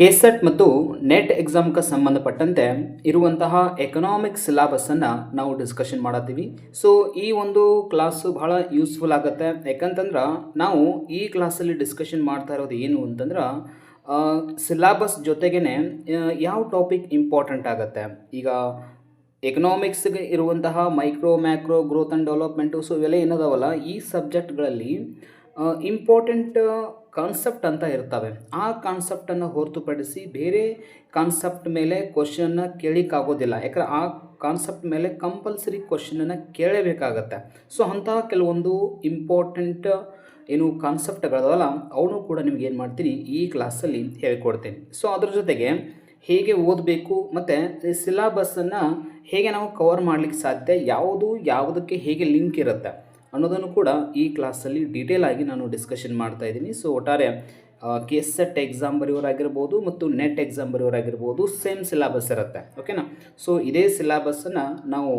KSET ಮತ್ತು net ಎಕ್ಸಾಮ್ಗೆ ಸಂಬಂಧಪಟ್ಟಂತೆ ಇರುವಂತಹ ಎಕನಾಮಿಕ್ ಸಿಲಾಬಸ್ಸನ್ನು ನಾವು ಡಿಸ್ಕಷನ್ ಮಾಡತ್ತೀವಿ. ಸೊ ಈ ಒಂದು ಕ್ಲಾಸು ಭಾಳ ಯೂಸ್ಫುಲ್ ಆಗುತ್ತೆ. ಯಾಕಂತಂದ್ರೆ ನಾವು ಈ ಕ್ಲಾಸಲ್ಲಿ ಡಿಸ್ಕಷನ್ ಮಾಡ್ತಾ ಇರೋದು ಏನು ಅಂತಂದ್ರೆ ಸಿಲಾಬಸ್ ಜೊತೆಗೇ ಯಾವ ಟಾಪಿಕ್ ಇಂಪಾರ್ಟೆಂಟ್ ಆಗುತ್ತೆ. ಈಗ ಎಕನಾಮಿಕ್ಸ್ಗೆ ಇರುವಂತಹ micro macro growth and development so ಇವೆಲ್ಲ ಏನದಾವಲ್ಲ, ಈ ಸಬ್ಜೆಕ್ಟ್ಗಳಲ್ಲಿ ಇಂಪಾರ್ಟೆಂಟ್ ಕಾನ್ಸೆಪ್ಟ್ ಅಂತ ಇರ್ತವೆ. ಆ ಕಾನ್ಸೆಪ್ಟನ್ನು ಹೊರತುಪಡಿಸಿ ಬೇರೆ ಕಾನ್ಸೆಪ್ಟ್ ಮೇಲೆ ಕ್ವಶನ್ನ ಕೇಳಿಕ್ಕಾಗೋದಿಲ್ಲ. ಯಾಕಂದ್ರೆ ಆ ಕಾನ್ಸೆಪ್ಟ್ ಮೇಲೆ ಕಂಪಲ್ಸರಿ ಕ್ವಶನನ್ನು ಕೇಳಬೇಕಾಗತ್ತೆ. ಸೊ ಅಂತಹ ಕೆಲವೊಂದು ಇಂಪಾರ್ಟೆಂಟ್ ಏನು ಕಾನ್ಸೆಪ್ಟ್ಗಳಲ್ಲ ಅವನು ಕೂಡ ನಿಮ್ಗೆ ಏನು ಮಾಡ್ತೀನಿ, ಈ ಕ್ಲಾಸಲ್ಲಿ ಹೇಳ್ಕೊಡ್ತೀನಿ. ಸೊ ಅದ್ರ ಜೊತೆಗೆ ಹೇಗೆ ಓದಬೇಕು ಮತ್ತು ಸಿಲಾಬಸ್ಸನ್ನು ಹೇಗೆ ನಾವು ಕವರ್ ಮಾಡಲಿಕ್ಕೆ ಸಾಧ್ಯ, ಯಾವುದು, ಯಾವುದಕ್ಕೆ ಹೇಗೆ ಲಿಂಕ್ ಇರುತ್ತೆ. ಅನ್ನೋದನ್ನು ಕೂಡ ಈ ಕ್ಲಾಸಲ್ಲಿ ಡೀಟೇಲ್ ಆಗಿ ನಾನು ಡಿಸ್ಕಷನ್ ಮಾಡ್ತಾ ಇದ್ದೀನಿ. ಸೊ ಒಟ್ಟಾರೆ ಕೆ ಎಸ್ ಸೆಟ್ ಎಕ್ಸಾಮ್ ಬರೆಯೋರಾಗಿರ್ಬೋದು ಮತ್ತು ನೆಟ್ ಎಕ್ಸಾಮ್ ಬರೆಯೋರಾಗಿರ್ಬೋದು ಸೇಮ್ ಸಿಲಾಬಸ್ ಇರುತ್ತೆ. ಓಕೆನಾ ಸೊ ಇದೇ ಸಿಲಾಬಸ್ಸನ್ನು ನಾವು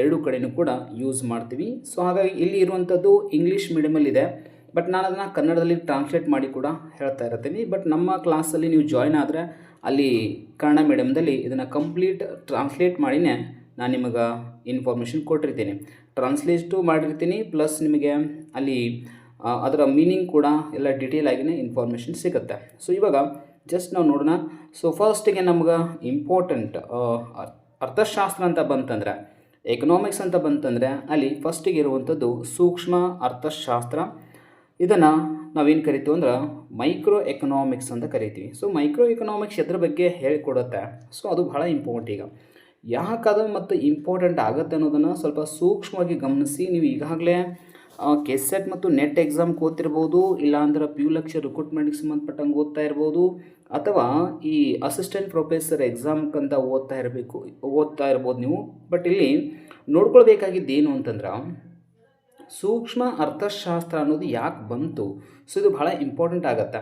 ಎರಡು ಕಡೆಯೂ ಕೂಡ ಯೂಸ್ ಮಾಡ್ತೀವಿ. ಸೊ ಹಾಗಾಗಿ ಇಲ್ಲಿ ಇರುವಂಥದ್ದು ಇಂಗ್ಲೀಷ್ ಮೀಡಿಯಮಲ್ಲಿದೆ ಬಟ್ ನಾನು ಅದನ್ನು ಕನ್ನಡದಲ್ಲಿ ಟ್ರಾನ್ಸ್ಲೇಟ್ ಮಾಡಿ ಕೂಡ ಹೇಳ್ತಾ ಇರ್ತೀನಿ. ಬಟ್ ನಮ್ಮ ಕ್ಲಾಸಲ್ಲಿ ನೀವು ಜಾಯ್ನ್ ಆದರೆ ಅಲ್ಲಿ ಕನ್ನಡ ಮೀಡಿಯಮ್ದಲ್ಲಿ ಇದನ್ನು ಕಂಪ್ಲೀಟ್ ಟ್ರಾನ್ಸ್ಲೇಟ್ ಮಾಡಿನೇ ನಾನು ನಿಮಗೆ ಇನ್ಫಾರ್ಮೇಷನ್ ಕೊಟ್ಟಿರ್ತೀನಿ. ಟ್ರಾನ್ಸ್ಲೇಟು ಮಾಡಿರ್ತೀನಿ ಪ್ಲಸ್ ನಿಮಗೆ ಅಲ್ಲಿ ಅದರ ಮೀನಿಂಗ್ ಕೂಡ ಎಲ್ಲ ಡಿಟೇಲ್ ಆಗಿನೇ ಇನ್ಫಾರ್ಮೇಷನ್ ಸಿಗುತ್ತೆ. ಸೊ ಇವಾಗ ಜಸ್ಟ್ ನಾವು ನೋಡೋಣ. ಸೊ ಫಸ್ಟಿಗೆ ನಮ್ಗೆ ಇಂಪಾರ್ಟೆಂಟ್ ಅರ್ಥಶಾಸ್ತ್ರ ಅಂತ ಬಂತಂದ್ರೆ ಎಕನಾಮಿಕ್ಸ್ ಅಂತ ಬಂತಂದರೆ, ಅಲ್ಲಿ ಫಸ್ಟಿಗೆ ಇರುವಂಥದ್ದು ಸೂಕ್ಷ್ಮ ಅರ್ಥಶಾಸ್ತ್ರ. ಇದನ್ನು ನಾವೇನು ಕರಿತೀವಿ ಅಂದ್ರೆ ಮೈಕ್ರೋ ಎಕನಾಮಿಕ್ಸ್ ಅಂತ ಕರಿತೀವಿ. ಸೊ ಮೈಕ್ರೋ ಎಕನಾಮಿಕ್ಸ್ ಎದ್ರ ಬಗ್ಗೆ ಹೇಳಿಕೊಡುತ್ತೆ? ಸೊ ಅದು ಬಹಳ ಇಂಪಾರ್ಟೆಂಟ್ ಈಗ. ಯಾಕೆ ಅದು ಮತ್ತು ಇಂಪಾರ್ಟೆಂಟ್ ಆಗುತ್ತೆ ಅನ್ನೋದನ್ನು ಸ್ವಲ್ಪ ಸೂಕ್ಷ್ಮವಾಗಿ ಗಮನಿಸಿ. ನೀವು ಈಗಾಗಲೇ ಕೆಸೆಟ್ ಮತ್ತು ನೆಟ್ ಎಕ್ಸಾಮ್ ಓದ್ತಿರ್ಬೋದು, ಇಲ್ಲಾಂದ್ರೆ ಪಿ ಯು ಲಕ್ಷ ರಿಕ್ರೂಟ್ಮೆಂಟ್ಗೆ ಸಂಬಂಧಪಟ್ಟಂಗೆ ಓದ್ತಾ ಇರ್ಬೋದು, ಅಥವಾ ಈ ಅಸಿಸ್ಟೆಂಟ್ ಪ್ರೊಫೆಸರ್ ಎಕ್ಸಾಮ್ಗಂತ ಓದ್ತಾ ಇರಬೇಕು, ಓದ್ತಾ ಇರ್ಬೋದು ನೀವು. ಬಟ್ ಇಲ್ಲಿ ನೋಡ್ಕೊಳ್ಬೇಕಾಗಿದ್ದು ಏನು ಅಂತಂದ್ರೆ, ಸೂಕ್ಷ್ಮ ಅರ್ಥಶಾಸ್ತ್ರ ಅನ್ನೋದು ಯಾಕೆ ಬಂತು? ಸೊ ಇದು ಭಾಳ ಇಂಪಾರ್ಟೆಂಟ್ ಆಗತ್ತೆ.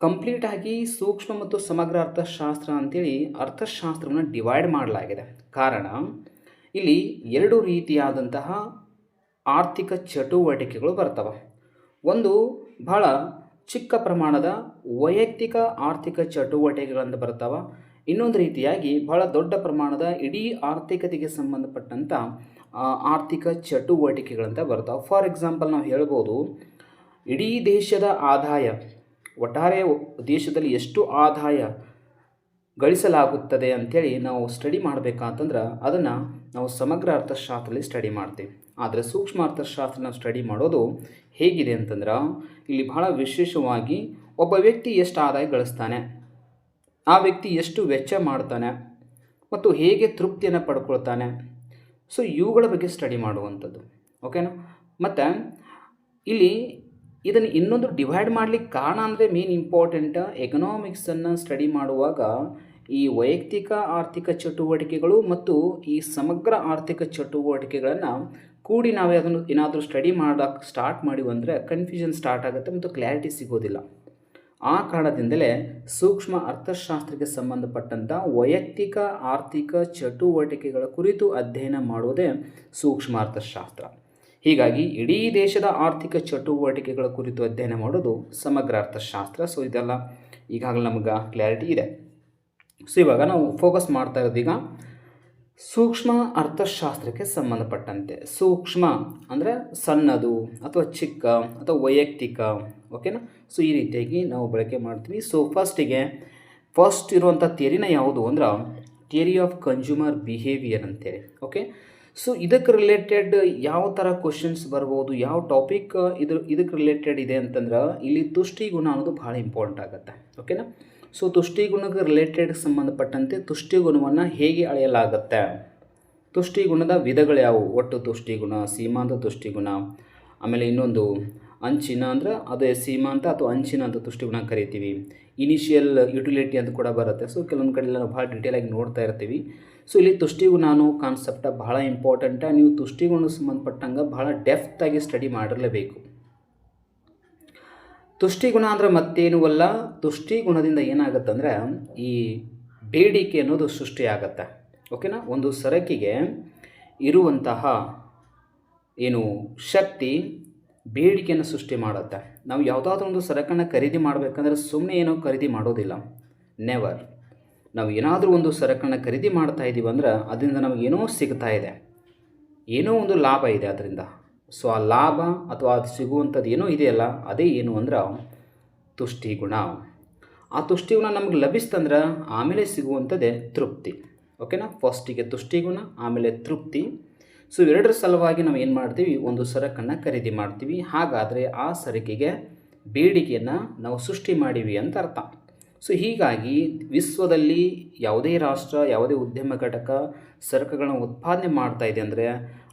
ಕಂಪ್ಲೀಟಾಗಿ ಸೂಕ್ಷ್ಮ ಮತ್ತು ಸಮಗ್ರ ಅರ್ಥಶಾಸ್ತ್ರ ಅಂತೇಳಿ ಅರ್ಥಶಾಸ್ತ್ರವನ್ನು ಡಿವೈಡ್ ಮಾಡಲಾಗಿದೆ. ಕಾರಣ, ಇಲ್ಲಿ ಎರಡು ರೀತಿಯಾದಂತಹ ಆರ್ಥಿಕ ಚಟುವಟಿಕೆಗಳು ಬರ್ತವೆ. ಒಂದು, ಬಹಳ ಚಿಕ್ಕ ಪ್ರಮಾಣದ ವೈಯಕ್ತಿಕ ಆರ್ಥಿಕ ಚಟುವಟಿಕೆಗಳಂತ ಬರ್ತಾವೆ. ಇನ್ನೊಂದು ರೀತಿಯಾಗಿ ಬಹಳ ದೊಡ್ಡ ಪ್ರಮಾಣದ ಇಡೀ ಆರ್ಥಿಕತೆಗೆ ಸಂಬಂಧಪಟ್ಟಂಥ ಆರ್ಥಿಕ ಚಟುವಟಿಕೆಗಳಂತ ಬರ್ತವೆ. ಫಾರ್ ಎಕ್ಸಾಂಪಲ್ ನಾವು ಹೇಳ್ಬೋದು, ಇಡೀ ದೇಶದ ಆದಾಯ ಒಟ್ಟಾರೆ ದೇಶದಲ್ಲಿ ಎಷ್ಟು ಆದಾಯ ಗಳಿಸಲಾಗುತ್ತದೆ ಅಂಥೇಳಿ ನಾವು ಸ್ಟಡಿ ಮಾಡಬೇಕಂತಂದ್ರೆ ಅದನ್ನು ನಾವು ಸಮಗ್ರ ಅರ್ಥಶಾಸ್ತ್ರದಲ್ಲಿ ಸ್ಟಡಿ ಮಾಡ್ತೀವಿ. ಆದರೆ ಸೂಕ್ಷ್ಮ ಅರ್ಥಶಾಸ್ತ್ರ ನಾವು ಸ್ಟಡಿ ಮಾಡೋದು ಹೇಗಿದೆ ಅಂತಂದ್ರೆ ಇಲ್ಲಿ ಬಹಳ ವಿಶೇಷವಾಗಿ ಒಬ್ಬ ವ್ಯಕ್ತಿ ಎಷ್ಟು ಆದಾಯ ಗಳಿಸ್ತಾನೆ, ಆ ವ್ಯಕ್ತಿ ಎಷ್ಟು ವೆಚ್ಚ ಮಾಡ್ತಾನೆ, ಮತ್ತು ಹೇಗೆ ತೃಪ್ತಿಯನ್ನು ಪಡ್ಕೊಳ್ತಾನೆ. ಸೊ ಇವುಗಳ ಬಗ್ಗೆ ಸ್ಟಡಿ ಮಾಡುವಂಥದ್ದು ಓಕೆನಾ ಮತ್ತು ಇಲ್ಲಿ ಇದನ್ನು ಇನ್ನೊಂದು ಡಿವೈಡ್ ಮಾಡಲಿಕ್ಕೆ ಕಾರಣ ಅಂದರೆ ಮೇನ್ ಇಂಪಾರ್ಟೆಂಟ್ ಎಕನಾಮಿಕ್ಸನ್ನು ಸ್ಟಡಿ ಮಾಡುವಾಗ ಈ ವೈಯಕ್ತಿಕ ಆರ್ಥಿಕ ಚಟುವಟಿಕೆಗಳು ಮತ್ತು ಈ ಸಮಗ್ರ ಆರ್ಥಿಕ ಚಟುವಟಿಕೆಗಳನ್ನು ಕೂಡಿ ನಾವೇ ಅದನ್ನು ಏನಾದರೂ ಸ್ಟಡಿ ಮಾಡೋಕ್ಕೆ ಸ್ಟಾರ್ಟ್ ಮಾಡಿವು ಅಂದರೆ ಕನ್ಫ್ಯೂಷನ್ ಸ್ಟಾರ್ಟ್ ಆಗುತ್ತೆ ಮತ್ತು ಕ್ಲಾರಿಟಿ ಸಿಗೋದಿಲ್ಲ. ಆ ಕಾರಣದಿಂದಲೇ ಸೂಕ್ಷ್ಮ ಅರ್ಥಶಾಸ್ತ್ರಕ್ಕೆ ಸಂಬಂಧಪಟ್ಟಂಥ ವೈಯಕ್ತಿಕ ಆರ್ಥಿಕ ಚಟುವಟಿಕೆಗಳ ಕುರಿತು ಅಧ್ಯಯನ ಮಾಡುವುದೇ ಸೂಕ್ಷ್ಮ ಅರ್ಥಶಾಸ್ತ್ರ. ಹೀಗಾಗಿ ಇಡೀ ದೇಶದ ಆರ್ಥಿಕ ಚಟುವಟಿಕೆಗಳ ಕುರಿತು ಅಧ್ಯಯನ ಮಾಡೋದು ಸಮಗ್ರ ಅರ್ಥಶಾಸ್ತ್ರ. ಸೊ ಇದೆಲ್ಲ ಈಗಾಗಲೇ ನಮ್ಗೆ ಕ್ಲಾರಿಟಿ ಇದೆ. ಸೊ ಇವಾಗ ನಾವು ಫೋಕಸ್ ಮಾಡ್ತಾ ಇರೋದು ಸೂಕ್ಷ್ಮ ಅರ್ಥಶಾಸ್ತ್ರಕ್ಕೆ ಸಂಬಂಧಪಟ್ಟಂತೆ. ಸೂಕ್ಷ್ಮ ಅಂದರೆ ಸಣ್ಣದು ಅಥವಾ ಚಿಕ್ಕ ಅಥವಾ ವೈಯಕ್ತಿಕ ಓಕೆನಾ ಸೊ ಈ ರೀತಿಯಾಗಿ ನಾವು ಬಳಕೆ ಮಾಡ್ತೀವಿ. ಸೊ ಫಸ್ಟಿಗೆ ಫಸ್ಟ್ ಇರುವಂಥ ಥಿಯರಿನ ಯಾವುದು ಅಂದ್ರೆ ಥಿಯರಿ ಆಫ್ ಕನ್ಸ್ಯೂಮರ್ ಬಿಹೇವಿಯರ್ ಅಂತೇಳಿ ಓಕೆ ಸೊ ಇದಕ್ಕೆ ರಿಲೇಟೆಡ್ ಯಾವ ಥರ ಕ್ವಶನ್ಸ್ ಬರ್ಬೋದು, ಯಾವ ಟಾಪಿಕ್ ಇದ್ರ, ಇದಕ್ಕೆ ರಿಲೇಟೆಡ್ ಇದೆ ಅಂತಂದ್ರೆ ಇಲ್ಲಿ ತುಷ್ಟಿಗುಣ ಅನ್ನೋದು ಭಾಳ ಇಂಪಾರ್ಟೆಂಟ್ ಆಗುತ್ತೆ. ಓಕೆನಾ ಸೊ ತುಷ್ಟಿಗುಣಕ್ಕೆ ರಿಲೇಟೆಡ್ ಸಂಬಂಧಪಟ್ಟಂತೆ ತುಷ್ಟಿಗುಣವನ್ನು ಹೇಗೆ ಅಳೆಯಲಾಗುತ್ತೆ? ತುಷ್ಟಿಗುಣದ ವಿಧಗಳು ಯಾವುವು? ಒಟ್ಟು ತುಷ್ಟಿಗುಣ, ಸೀಮಾಂತ ತುಷ್ಟಿಗುಣ, ಆಮೇಲೆ ಇನ್ನೊಂದು ಅಂಚಿನ ಅಂದರೆ ಅದೇ ಸೀಮಾಂತ ಅಥವಾ ಅಂಚಿನ ಅಂತ ತುಷ್ಟಿಗುಣ ಕರಿತೀವಿ. ಇನಿಷಿಯಲ್ ಯುಟಿಲಿಟಿ ಅಂತ ಕೂಡ ಬರುತ್ತೆ. ಸೊ ಕೆಲವೊಂದು ಕಡೆ ನಾವು ಭಾಳ ಡೀಟೇಲಾಗಿ ನೋಡ್ತಾ ಇರ್ತೀವಿ. ಸೊ ಇಲ್ಲಿ ತುಷ್ಟಿಗುಣ ಅನ್ನೋ ಕಾನ್ಸೆಪ್ಟ ಭಾಳ ಇಂಪಾರ್ಟೆಂಟ ನೀವು ತುಷ್ಟಿಗುಣ ಸಂಬಂಧಪಟ್ಟಂಗೆ ಭಾಳ ಆಗಿ ಸ್ಟಡಿ ಮಾಡಿರಲೇಬೇಕು. ತುಷ್ಟಿಗುಣ ಅಂದರೆ ಮತ್ತೇನು ಅಲ್ಲ, ತುಷ್ಟಿಗುಣದಿಂದ ಅಂದ್ರೆ ಈ ಬೇಡಿಕೆ ಅನ್ನೋದು ಸೃಷ್ಟಿಯಾಗತ್ತೆ ಓಕೆನಾ ಒಂದು ಸರಕಿಗೆ ಇರುವಂತಹ ಏನು ಶಕ್ತಿ ಬೇಡಿಕೆಯನ್ನು ಸೃಷ್ಟಿ ಮಾಡುತ್ತೆ. ನಾವು ಯಾವುದಾದ್ರೂ ಒಂದು ಸರಕನ್ನು ಖರೀದಿ ಮಾಡಬೇಕಂದ್ರೆ ಸುಮ್ಮನೆ ಏನೋ ಖರೀದಿ ಮಾಡೋದಿಲ್ಲ. ನೆವರ್ ನಾವು ಏನಾದರೂ ಒಂದು ಸರಕನ್ನು ಖರೀದಿ ಮಾಡ್ತಾ ಇದ್ದೀವಿ ಅಂದ್ರೆ ಅದರಿಂದ ನಮಗೇನೋ ಸಿಗ್ತಾ ಇದೆ. ಏನೋ ಒಂದು ಲಾಭ ಇದೆ ಅದರಿಂದ. ಸೊ ಆ ಲಾಭ ಅಥವಾ ಅದು ಸಿಗುವಂಥದ್ದು ಏನೋ ಇದೆಯಲ್ಲ, ಅದೇ ಏನು ಅಂದ್ರೆ ತುಷ್ಟಿ ಗುಣ. ಆ ತುಷ್ಟಿ ಗುಣ ನಮಗೆ ಲಭಿಸ್ತಂದ್ರೆ ಆಮೇಲೆ ಸಿಗುವಂಥದ್ದೇ ತೃಪ್ತಿ. ಓಕೆನಾ ಫಸ್ಟಿಗೆ ತುಷ್ಟಿ ಗುಣ, ಆಮೇಲೆ ತೃಪ್ತಿ. ಸೊ ಎರಡರ ಸಲುವಾಗಿ ನಾವು ಏನು ಮಾಡ್ತೀವಿ? ಒಂದು ಸರಕನ್ನು ಖರೀದಿ ಮಾಡ್ತೀವಿ. ಹಾಗಾದರೆ ಆ ಸರಕಿಗೆ ಬೇಡಿಕೆಯನ್ನು ನಾವು ಸೃಷ್ಟಿ ಮಾಡೀವಿ ಅಂತ ಅರ್ಥ. ಸೊ ಹೀಗಾಗಿ ವಿಶ್ವದಲ್ಲಿ ಯಾವುದೇ ರಾಷ್ಟ್ರ, ಯಾವುದೇ ಉದ್ಯಮ ಘಟಕ ಸರಕುಗಳನ್ನು ಉತ್ಪಾದನೆ ಮಾಡ್ತಾ ಇದೆ ಅಂದರೆ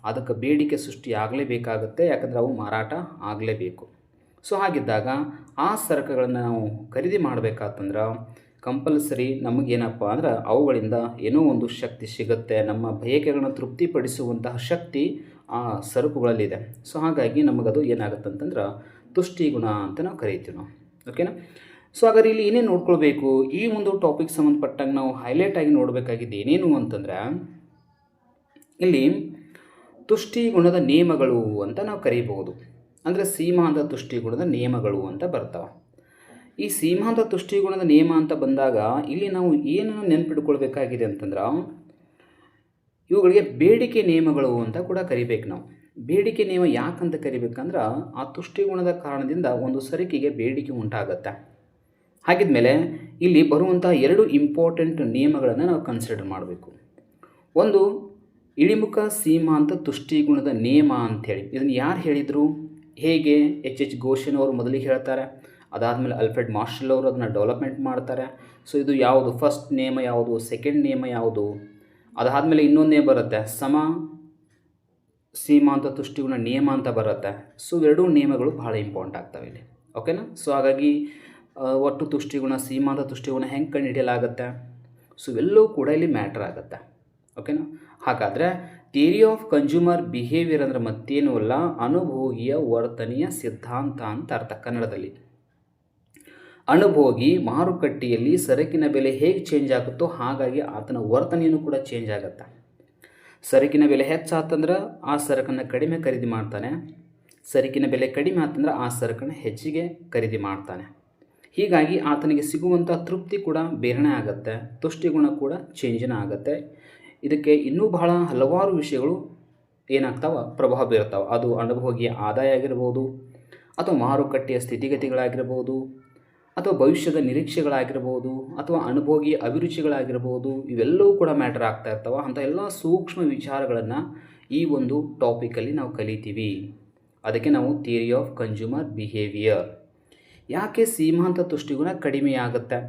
ಅದಕ್ಕೆ ಬೇಡಿಕೆ ಸೃಷ್ಟಿಯಾಗಲೇಬೇಕಾಗುತ್ತೆ ಯಾಕಂದರೆ ಅವು ಮಾರಾಟ ಆಗಲೇಬೇಕು. ಸೊ ಹಾಗಿದ್ದಾಗ ಆ ಸರಕುಗಳನ್ನು ನಾವು ಖರೀದಿ ಮಾಡಬೇಕಾತಂದ್ರೆ ಕಂಪಲ್ಸರಿ ನಮಗೇನಪ್ಪ ಅಂದ್ರೆ ಅವುಗಳಿಂದ ಏನೋ ಒಂದು ಶಕ್ತಿ ಸಿಗುತ್ತೆ, ನಮ್ಮ ಬಯಕೆಗಳನ್ನು ತೃಪ್ತಿಪಡಿಸುವಂತಹ ಶಕ್ತಿ ಆ ಸರಕುಗಳಲ್ಲಿದೆ. ಸೊ ಹಾಗಾಗಿ ನಮಗದು ಏನಾಗುತ್ತೆ ಅಂತಂದ್ರೆ ತುಷ್ಟಿ ಗುಣ ಅಂತ ನಾವು ಕರಿತೀವಿ ನಾವು. ಓಕೆನಾ ಸೊ ಹಾಗಾದ್ರೆ ಇಲ್ಲಿ ಏನೇನು ನೋಡ್ಕೊಳ್ಬೇಕು? ಈ ಒಂದು ಟಾಪಿಕ್ ಸಂಬಂಧಪಟ್ಟಂಗೆ ನಾವು ಹೈಲೈಟ್ ಆಗಿ ನೋಡಬೇಕಾಗಿದ್ದು ಏನೇನು ಅಂತಂದ್ರೆ, ಇಲ್ಲಿ ತುಷ್ಟಿಗುಣದ ನಿಯಮಗಳು ಅಂತ ನಾವು ಕರೀಬಹುದು. ಅಂದರೆ ಸೀಮಾಂತ ತುಷ್ಟಿಗುಣದ ನಿಯಮಗಳು ಅಂತ ಬರ್ತಾವೆ. ಈ ಸೀಮಾಂತ ತುಷ್ಟಿಗುಣದ ನಿಯಮ ಅಂತ ಬಂದಾಗ ಇಲ್ಲಿ ನಾವು ಏನನ್ನು ನೆನ್ಪಿಟ್ಕೊಳ್ಬೇಕಾಗಿದೆ ಅಂತಂದ್ರೆ, ಇವುಗಳಿಗೆ ಬೇಡಿಕೆ ನಿಯಮಗಳು ಅಂತ ಕೂಡ ಕರಿಬೇಕು ನಾವು. ಬೇಡಿಕೆ ನಿಯಮ ಯಾಕಂತ ಕರಿಬೇಕಂದ್ರೆ, ಆ ತುಷ್ಟಿಗುಣದ ಕಾರಣದಿಂದ ಒಂದು ಸರಕಿಗೆ ಬೇಡಿಕೆ ಉಂಟಾಗತ್ತೆ. ಹಾಗಿದ್ಮೇಲೆ ಇಲ್ಲಿ ಬರುವಂಥ ಎರಡು ಇಂಪಾರ್ಟೆಂಟ್ ನಿಯಮಗಳನ್ನು ನಾವು ಕನ್ಸಿಡರ್ ಮಾಡಬೇಕು. ಒಂದು, ಇಳಿಮುಖ ಸೀಮಾಂತ ತುಷ್ಟಿಗುಣದ ನಿಯಮ ಅಂಥೇಳಿ ಇದನ್ನು ಯಾರು ಹೇಳಿದರು? ಹೇಗೆ? ಎಚ್ ಎಚ್ ಘೋಷನ್ ಅವರು ಮೊದಲಿಗೆ ಹೇಳ್ತಾರೆ. ಅದಾದಮೇಲೆ ಅಲ್ಫ್ರೆಡ್ ಮಾರ್ಷಲ್ ಅವರು ಅದನ್ನು ಡೆವಲಪ್ಮೆಂಟ್ ಮಾಡ್ತಾರೆ. ಸೊ ಇದು ಯಾವುದು? ಫಸ್ಟ್ ನಿಯಮ ಯಾವುದು? ಸೆಕೆಂಡ್ ನಿಯಮ ಯಾವುದು? ಅದಾದಮೇಲೆ ಇನ್ನೊಂದೇ ಬರುತ್ತೆ. ಸಮ ಸೀಮಾಂತ ತುಷ್ಟಿಗುಣ ನಿಯಮ ಅಂತ ಬರುತ್ತೆ. ಸೊ ಎರಡೂ ನಿಯಮಗಳು ಬಹಳ ಇಂಪಾರ್ಟೆಂಟ್ ಆಗ್ತವೆ ಇಲ್ಲಿ. ಓಕೆನಾ ಸೊ ಹಾಗಾಗಿ ಒಟ್ಟು ತುಷ್ಟಿಗುಣ ಸೀಮಾಂತ ತುಷ್ಟಿಗುಣ ಹೆಂಗೆ ಕಂಡುಹಿಡಿಯಲಾಗುತ್ತೆ? ಸೊ ಇವೆಲ್ಲವೂ ಕೂಡ ಇಲ್ಲಿ ಮ್ಯಾಟ್ರ್ ಆಗುತ್ತೆ. ಓಕೆನಾ ಹಾಗಾದರೆ ಥಿಯರಿ ಆಫ್ ಕನ್ಸ್ಯೂಮರ್ ಬಿಹೇವಿಯರ್ ಅಂದರೆ ಮತ್ತೇನೂ ಅಲ್ಲ, ಅನುಭೋಗಿಯ ವರ್ತನೆಯ ಸಿದ್ಧಾಂತ ಅಂತ ಅರ್ಥ ಕನ್ನಡದಲ್ಲಿ. ಅನುಭೋಗಿ ಮಾರುಕಟ್ಟೆಯಲ್ಲಿ ಸರಕಿನ ಬೆಲೆ ಹೇಗೆ ಚೇಂಜ್ ಆಗುತ್ತೋ ಹಾಗಾಗಿ ಆತನ ವರ್ತನೆಯನ್ನು ಕೂಡ ಚೇಂಜ್ ಆಗುತ್ತೆ. ಸರಕಿನ ಬೆಲೆ ಹೆಚ್ಚಾತಂದ್ರೆ ಆ ಸರಕನ್ನು ಕಡಿಮೆ ಖರೀದಿ ಮಾಡ್ತಾನೆ. ಸರಕಿನ ಬೆಲೆ ಕಡಿಮೆ ಆತಂದ್ರೆ ಆ ಸರಕನ್ನು ಹೆಚ್ಚಿಗೆ ಖರೀದಿ ಮಾಡ್ತಾನೆ. ಹೀಗಾಗಿ ಆತನಿಗೆ ಸಿಗುವಂಥ ತೃಪ್ತಿ ಕೂಡ ಬೇರೆನೇ ಆಗುತ್ತೆ ತುಷ್ಟಿಗುಣ ಕೂಡ ಚೇಂಜಿನ ಆಗುತ್ತೆ. ಇದಕ್ಕೆ ಇನ್ನೂ ಬಹಳ ಹಲವಾರು ವಿಷಯಗಳು ಏನಾಗ್ತಾವ? ಪ್ರಭಾವ ಬೀರ್ತಾವೆ ಅದು ಅನುಭೋಗಿಯ ಆದಾಯ ಆಗಿರ್ಬೋದು, ಅಥವಾ ಮಾರುಕಟ್ಟೆಯ ಸ್ಥಿತಿಗತಿಗಳಾಗಿರ್ಬೋದು, ಅಥವಾ ಭವಿಷ್ಯದ ನಿರೀಕ್ಷೆಗಳಾಗಿರ್ಬೋದು, ಅಥವಾ ಅನುಭೋಗಿಯ ಅಭಿರುಚಿಗಳಾಗಿರ್ಬೋದು, ಇವೆಲ್ಲವೂ ಕೂಡ ಮ್ಯಾಟರ್ ಆಗ್ತಾ ಇರ್ತಾವೆ. ಅಂಥ ಎಲ್ಲ ಸೂಕ್ಷ್ಮ ವಿಚಾರಗಳನ್ನು ಈ ಒಂದು ಟಾಪಿಕಲ್ಲಿ ನಾವು ಕಲಿತೀವಿ. ಅದಕ್ಕೆ ನಾವು ಥಿಯರಿ ಆಫ್ ಕನ್ಸ್ಯೂಮರ್ ಬಿಹೇವಿಯರ್ ಯಾಕೆ ಸೀಮಾಂತ ತುಷ್ಟಿಗುಣ ಕಡಿಮೆಯಾಗುತ್ತೆ?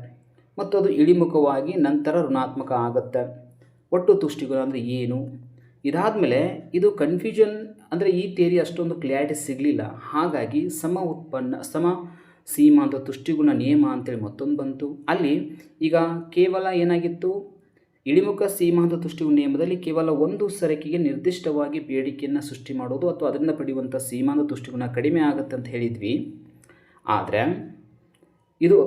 ಮತ್ತು ಅದು ಇಳಿಮುಖವಾಗಿ ನಂತರ ಋಣಾತ್ಮಕ ಆಗುತ್ತೆ. ಒಟ್ಟು ತುಷ್ಟಿಗುಣ ಅಂದರೆ ಏನು? ಇದಾದಮೇಲೆ ಇದು ಕನ್ಫ್ಯೂಷನ್ ಅಂದರೆ ಈ ಥಿಯರಿ ಅಷ್ಟೊಂದು ಕ್ಲಾರಿಟಿ ಸಿಗಲಿಲ್ಲ. ಹಾಗಾಗಿ ಸಮ ಉತ್ಪನ್ನ, ಸಮ ಸೀಮಾಂತ ತುಷ್ಟಿಗುಣ ನಿಯಮ ಅಂತೇಳಿ ಮತ್ತೊಂದು ಬಂತು. ಅಲ್ಲಿ ಈಗ ಕೇವಲ ಏನಾಗಿತ್ತು? ಇಳಿಮುಖ ಸೀಮಾಂತ ತುಷ್ಟಿಗುಣ ನಿಯಮದಲ್ಲಿ ಕೇವಲ ಒಂದು ಸರಕಿಗೆ ನಿರ್ದಿಷ್ಟವಾಗಿ ಬೇಡಿಕೆಯನ್ನು ಸೃಷ್ಟಿ ಮಾಡೋದು ಅಥವಾ ಅದರಿಂದ ಪಡೆಯುವಂಥ ಸೀಮಾಂತ ತುಷ್ಟಿಗುಣ ಕಡಿಮೆ ಆಗುತ್ತೆ ಅಂತ ಹೇಳಿದ್ವಿ. ಆದರೆ ಇದು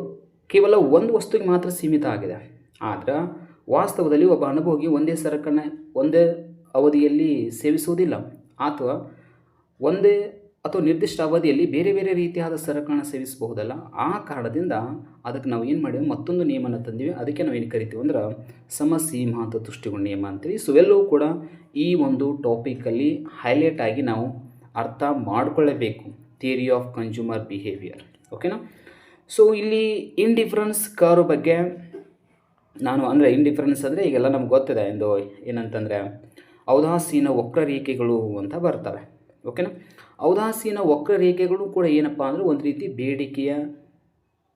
ಕೇವಲ ಒಂದು ವಸ್ತುವಿಗೆ ಮಾತ್ರ ಸೀಮಿತ ಆಗಿದೆ. ಆದರೆ ವಾಸ್ತವದಲ್ಲಿ ಒಬ್ಬ ಅನುಭೋಗಿ ಒಂದೇ ಸರಕನ್ನು, ಒಂದೇ ಅವಧಿಯಲ್ಲಿ ಸೇವಿಸುವುದಿಲ್ಲ. ಅಥವಾ ಒಂದೇ ಅಥವಾ ನಿರ್ದಿಷ್ಟ ಅವಧಿಯಲ್ಲಿ ಬೇರೆ ಬೇರೆ ರೀತಿಯಾದ ಸರಕನ್ನು ಸೇವಿಸಬಹುದಲ್ಲ. ಆ ಕಾರಣದಿಂದ ಅದಕ್ಕೆ ನಾವು ಏನು ಮಾಡಿದ್ವಿ ಮತ್ತೊಂದು ನಿಯಮನ ತಂದೀವಿ. ಅದಕ್ಕೆ ನಾವು ಏನು ಕರಿತೀವಿ ಅಂದ್ರೆ ಸಮಸೀಮಾಂತ ತುಷ್ಟಿಗುಣ ನಿಯಮ ಅಂತೀವಿ. ಸೊ ಇವೆಲ್ಲವೂ ಕೂಡ ಈ ಒಂದು ಟಾಪಿಕಲ್ಲಿ ಹೈಲೈಟ್ ಆಗಿ ನಾವು ಅರ್ಥ ಮಾಡಿಕೊಳ್ಳಬೇಕು. ಥಿಯರಿ ಆಫ್ ಕನ್ಸ್ಯೂಮರ್ ಬಿಹೇವಿಯರ್ ಓಕೆನಾ ಸೊ ಇಲ್ಲಿ ಇಂಡಿಫರೆನ್ಸ್ ಕಾರು ಬಗ್ಗೆ ನಾನು ಅಂದರೆ ಇಂಡಿಫರೆನ್ಸ್ ಅಂದರೆ ಈಗೆಲ್ಲ ನಮ್ಗೆ ಗೊತ್ತಿದೆ ಎಂದು ಏನಂತಂದರೆ ಔದಾಸೀನ ವಕ್ರರೇಖೆಗಳು ಅಂತ ಬರ್ತವೆ. ಓಕೆನಾ ಔದಾಸೀನ ವಕ್ರರೇಖೆಗಳು ಕೂಡ ಏನಪ್ಪ ಅಂದರೆ ಒಂದು ರೀತಿ ಬೇಡಿಕೆಯ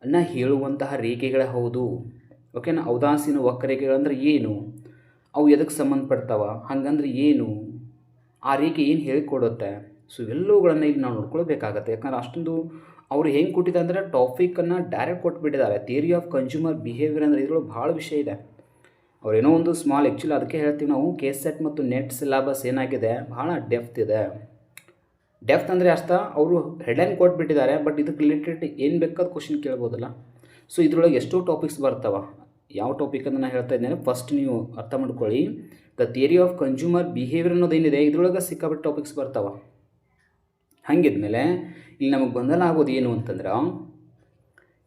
ನ ಹೇಳುವಂತಹ ರೇಖೆಗಳೇ ಹೌದು. ಓಕೆನಾ ಔದಾಸೀನ ವಕ್ರರೇಖೆಗಳಂದ್ರೆ ಏನು? ಅವು ಎದಕ್ಕೆ ಸಂಬಂಧಪಡ್ತಾವ? ಹಂಗಂದ್ರೆ ಏನು? ಆ ರೇಖೆ ಏನು ಹೇಳಿಕೊಡುತ್ತೆ? ಸೊ ಇವೆಲ್ಲವುಗಳನ್ನು ಇಲ್ಲಿ ನಾವು ನೋಡ್ಕೊಳ್ಬೇಕಾಗತ್ತೆ. ಯಾಕಂದ್ರೆ ಅಷ್ಟೊಂದು ಅವರು ಹೆಂಗೆ ಕೊಟ್ಟಿದ್ದಾರೆ ಅಂದರೆ ಟಾಪಿಕನ್ನು ಡೈರೆಕ್ಟ್ ಕೊಟ್ಬಿಟ್ಟಿದ್ದಾರೆ. ಥಿಯರಿ ಆಫ್ ಕನ್ಸ್ಯೂಮರ್ ಬಿಹೇವಿಯರ್ ಅಂದರೆ ಇದ್ರೊಳಗೆ ಭಾಳ ವಿಷಯ ಇದೆ. ಅವ್ರೇನೋ ಒಂದು ಸ್ಮಾಲ್ ಆ್ಯಕ್ಚುಲಿ ಅದಕ್ಕೆ ಹೇಳ್ತೀವಿ ನಾವು. ಕೆ ಸೆಟ್ ಮತ್ತು ನೆಟ್ ಸಿಲಾಬಸ್ ಏನಾಗಿದೆ? ಭಾಳ ಡೆಫ್ತ್ ಇದೆ. ಡೆಫ್ತ್ ಅಂದರೆ ಅರ್ಥ, ಅವರು ಹೆಡ್ಲೈನ್ ಕೊಟ್ಬಿಟ್ಟಿದ್ದಾರೆ ಬಟ್ ಇದಕ್ಕೆ ರಿಲೇಟೆಡ್ ಏನು ಬೇಕಾದ ಕ್ವಶನ್ ಕೇಳ್ಬೋದಲ್ಲ. ಸೊ ಇದರೊಳಗೆ ಎಷ್ಟೋ ಟಾಪಿಕ್ಸ್ ಬರ್ತಾವ. ಯಾವ ಟಾಪಿಕ್ ಅಂತ ನಾನು ಹೇಳ್ತಾ ಇದ್ದೇನೆ. ಫಸ್ಟ್ ನೀವು ಅರ್ಥ ಮಾಡ್ಕೊಳ್ಳಿ. The theory of consumer behaviour ಅನ್ನೋದೇನಿದೆ ಇದ್ರೊಳಗೆ ಸಿಕ್ಕಾಬಿಟ್ಟು ಟಾಪಿಕ್ಸ್ ಬರ್ತಾವ. ಹಂಗಿದ್ಮೇಲೆ ಇಲ್ಲಿ ನಮಗೆ ಗೊಂದಲ ಆಗೋದು ಏನು ಅಂತಂದ್ರೆ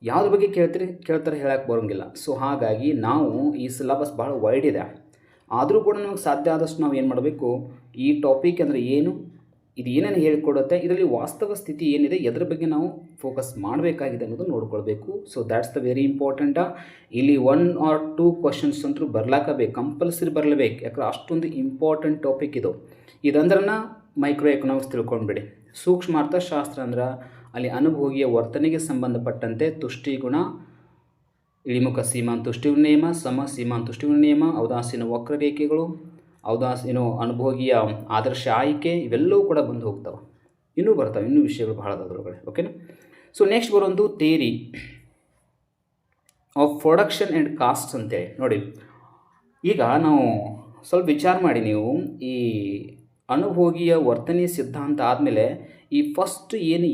ಯಾವ್ದ್ರ ಬಗ್ಗೆ ಕೇಳ್ತೀರಿ, ಕೇಳ್ತಾರೆ ಹೇಳಕ್ಕೆ ಬರೋಂಗಿಲ್ಲ. ಸೊ ಹಾಗಾಗಿ ನಾವು ಈ ಸಿಲಬಸ್ ಭಾಳ ವೈಡ್ ಇದೆ. ಆದರೂ ಕೂಡ ನಮಗೆ ಸಾಧ್ಯ ಆದಷ್ಟು ನಾವು ಏನು ಮಾಡಬೇಕು, ಈ ಟಾಪಿಕ್ ಅಂದರೆ ಏನು, ಇದು ಏನೇನು ಹೇಳಿಕೊಡುತ್ತೆ, ಇದರಲ್ಲಿ ವಾಸ್ತವ ಸ್ಥಿತಿ ಏನಿದೆ, ಎದ್ರ ಬಗ್ಗೆ ನಾವು ಫೋಕಸ್ ಮಾಡಬೇಕಾಗಿದೆ ಅನ್ನೋದು ನೋಡ್ಕೊಳ್ಬೇಕು. So that's the very important ಇಲ್ಲಿ ಒನ್ ಆರ್ ಟೂ ಕ್ವಶನ್ಸ್ ಅಂತೂ ಬರ್ಲಾಕಬೇಕು ಕಂಪಲ್ಸರಿ ಬರಲೇಬೇಕು, ಯಾಕಂದ್ರೆ ಅಷ್ಟೊಂದು ಇಂಪಾರ್ಟೆಂಟ್ ಟಾಪಿಕ್ ಇದು. ಇದಂದ್ರನ್ನ ಮೈಕ್ರೋ ಎಕನಾಮಿಕ್ಸ್ ತಿಳ್ಕೊಂಡ್ಬಿಡಿ. ಸೂಕ್ಷ್ಮ ಅರ್ಥಶಾಸ್ತ್ರ ಅಂದ್ರೆ ಅಲ್ಲಿ ಅನುಭೋಗಿಯ ವರ್ತನೆಗೆ ಸಂಬಂಧಪಟ್ಟಂತೆ ತುಷ್ಟಿಗುಣ ಇಳಿಮುಖ ಸೀಮಾನ್ ತುಷ್ಟಿಗುಣ ನಿಯಮ ಸಮ ಸೀಮಾನ್ ತುಷ್ಟಿಗುಣ ನಿಯಮ ಔದಾಸೀನ ವಕ್ರರೇಖೆಗಳು, ಔದಾಸೀನೋ ಅನುಭೋಗಿಯ ಆದರ್ಶ ಆಯ್ಕೆ ಇವೆಲ್ಲವೂ ಕೂಡ ಬಂದು ಹೋಗ್ತವೆ. ಇನ್ನೂ ಬರ್ತಾವೆ, ಇನ್ನೂ ವಿಷಯಗಳು ಬಹಳ ಅದ್ರೊಳಗಡೆ ಓಕೆನಾ ಸೊ ನೆಕ್ಸ್ಟ್ ಬರೋದು ತೇರಿ ಆಫ್ ಪ್ರೊಡಕ್ಷನ್ ಆ್ಯಂಡ್ ಕಾಸ್ಟ್ ಅಂತೇಳಿ, ನೋಡಿ. ಈಗ ನಾವು ಸ್ವಲ್ಪ ವಿಚಾರ ಮಾಡಿ ನೀವು ಈ ಅನುಭೋಗಿಯ ವರ್ತನೆ ಸಿದ್ಧಾಂತ ಆದಮೇಲೆ ಈ ಫಸ್ಟ್ ಏನು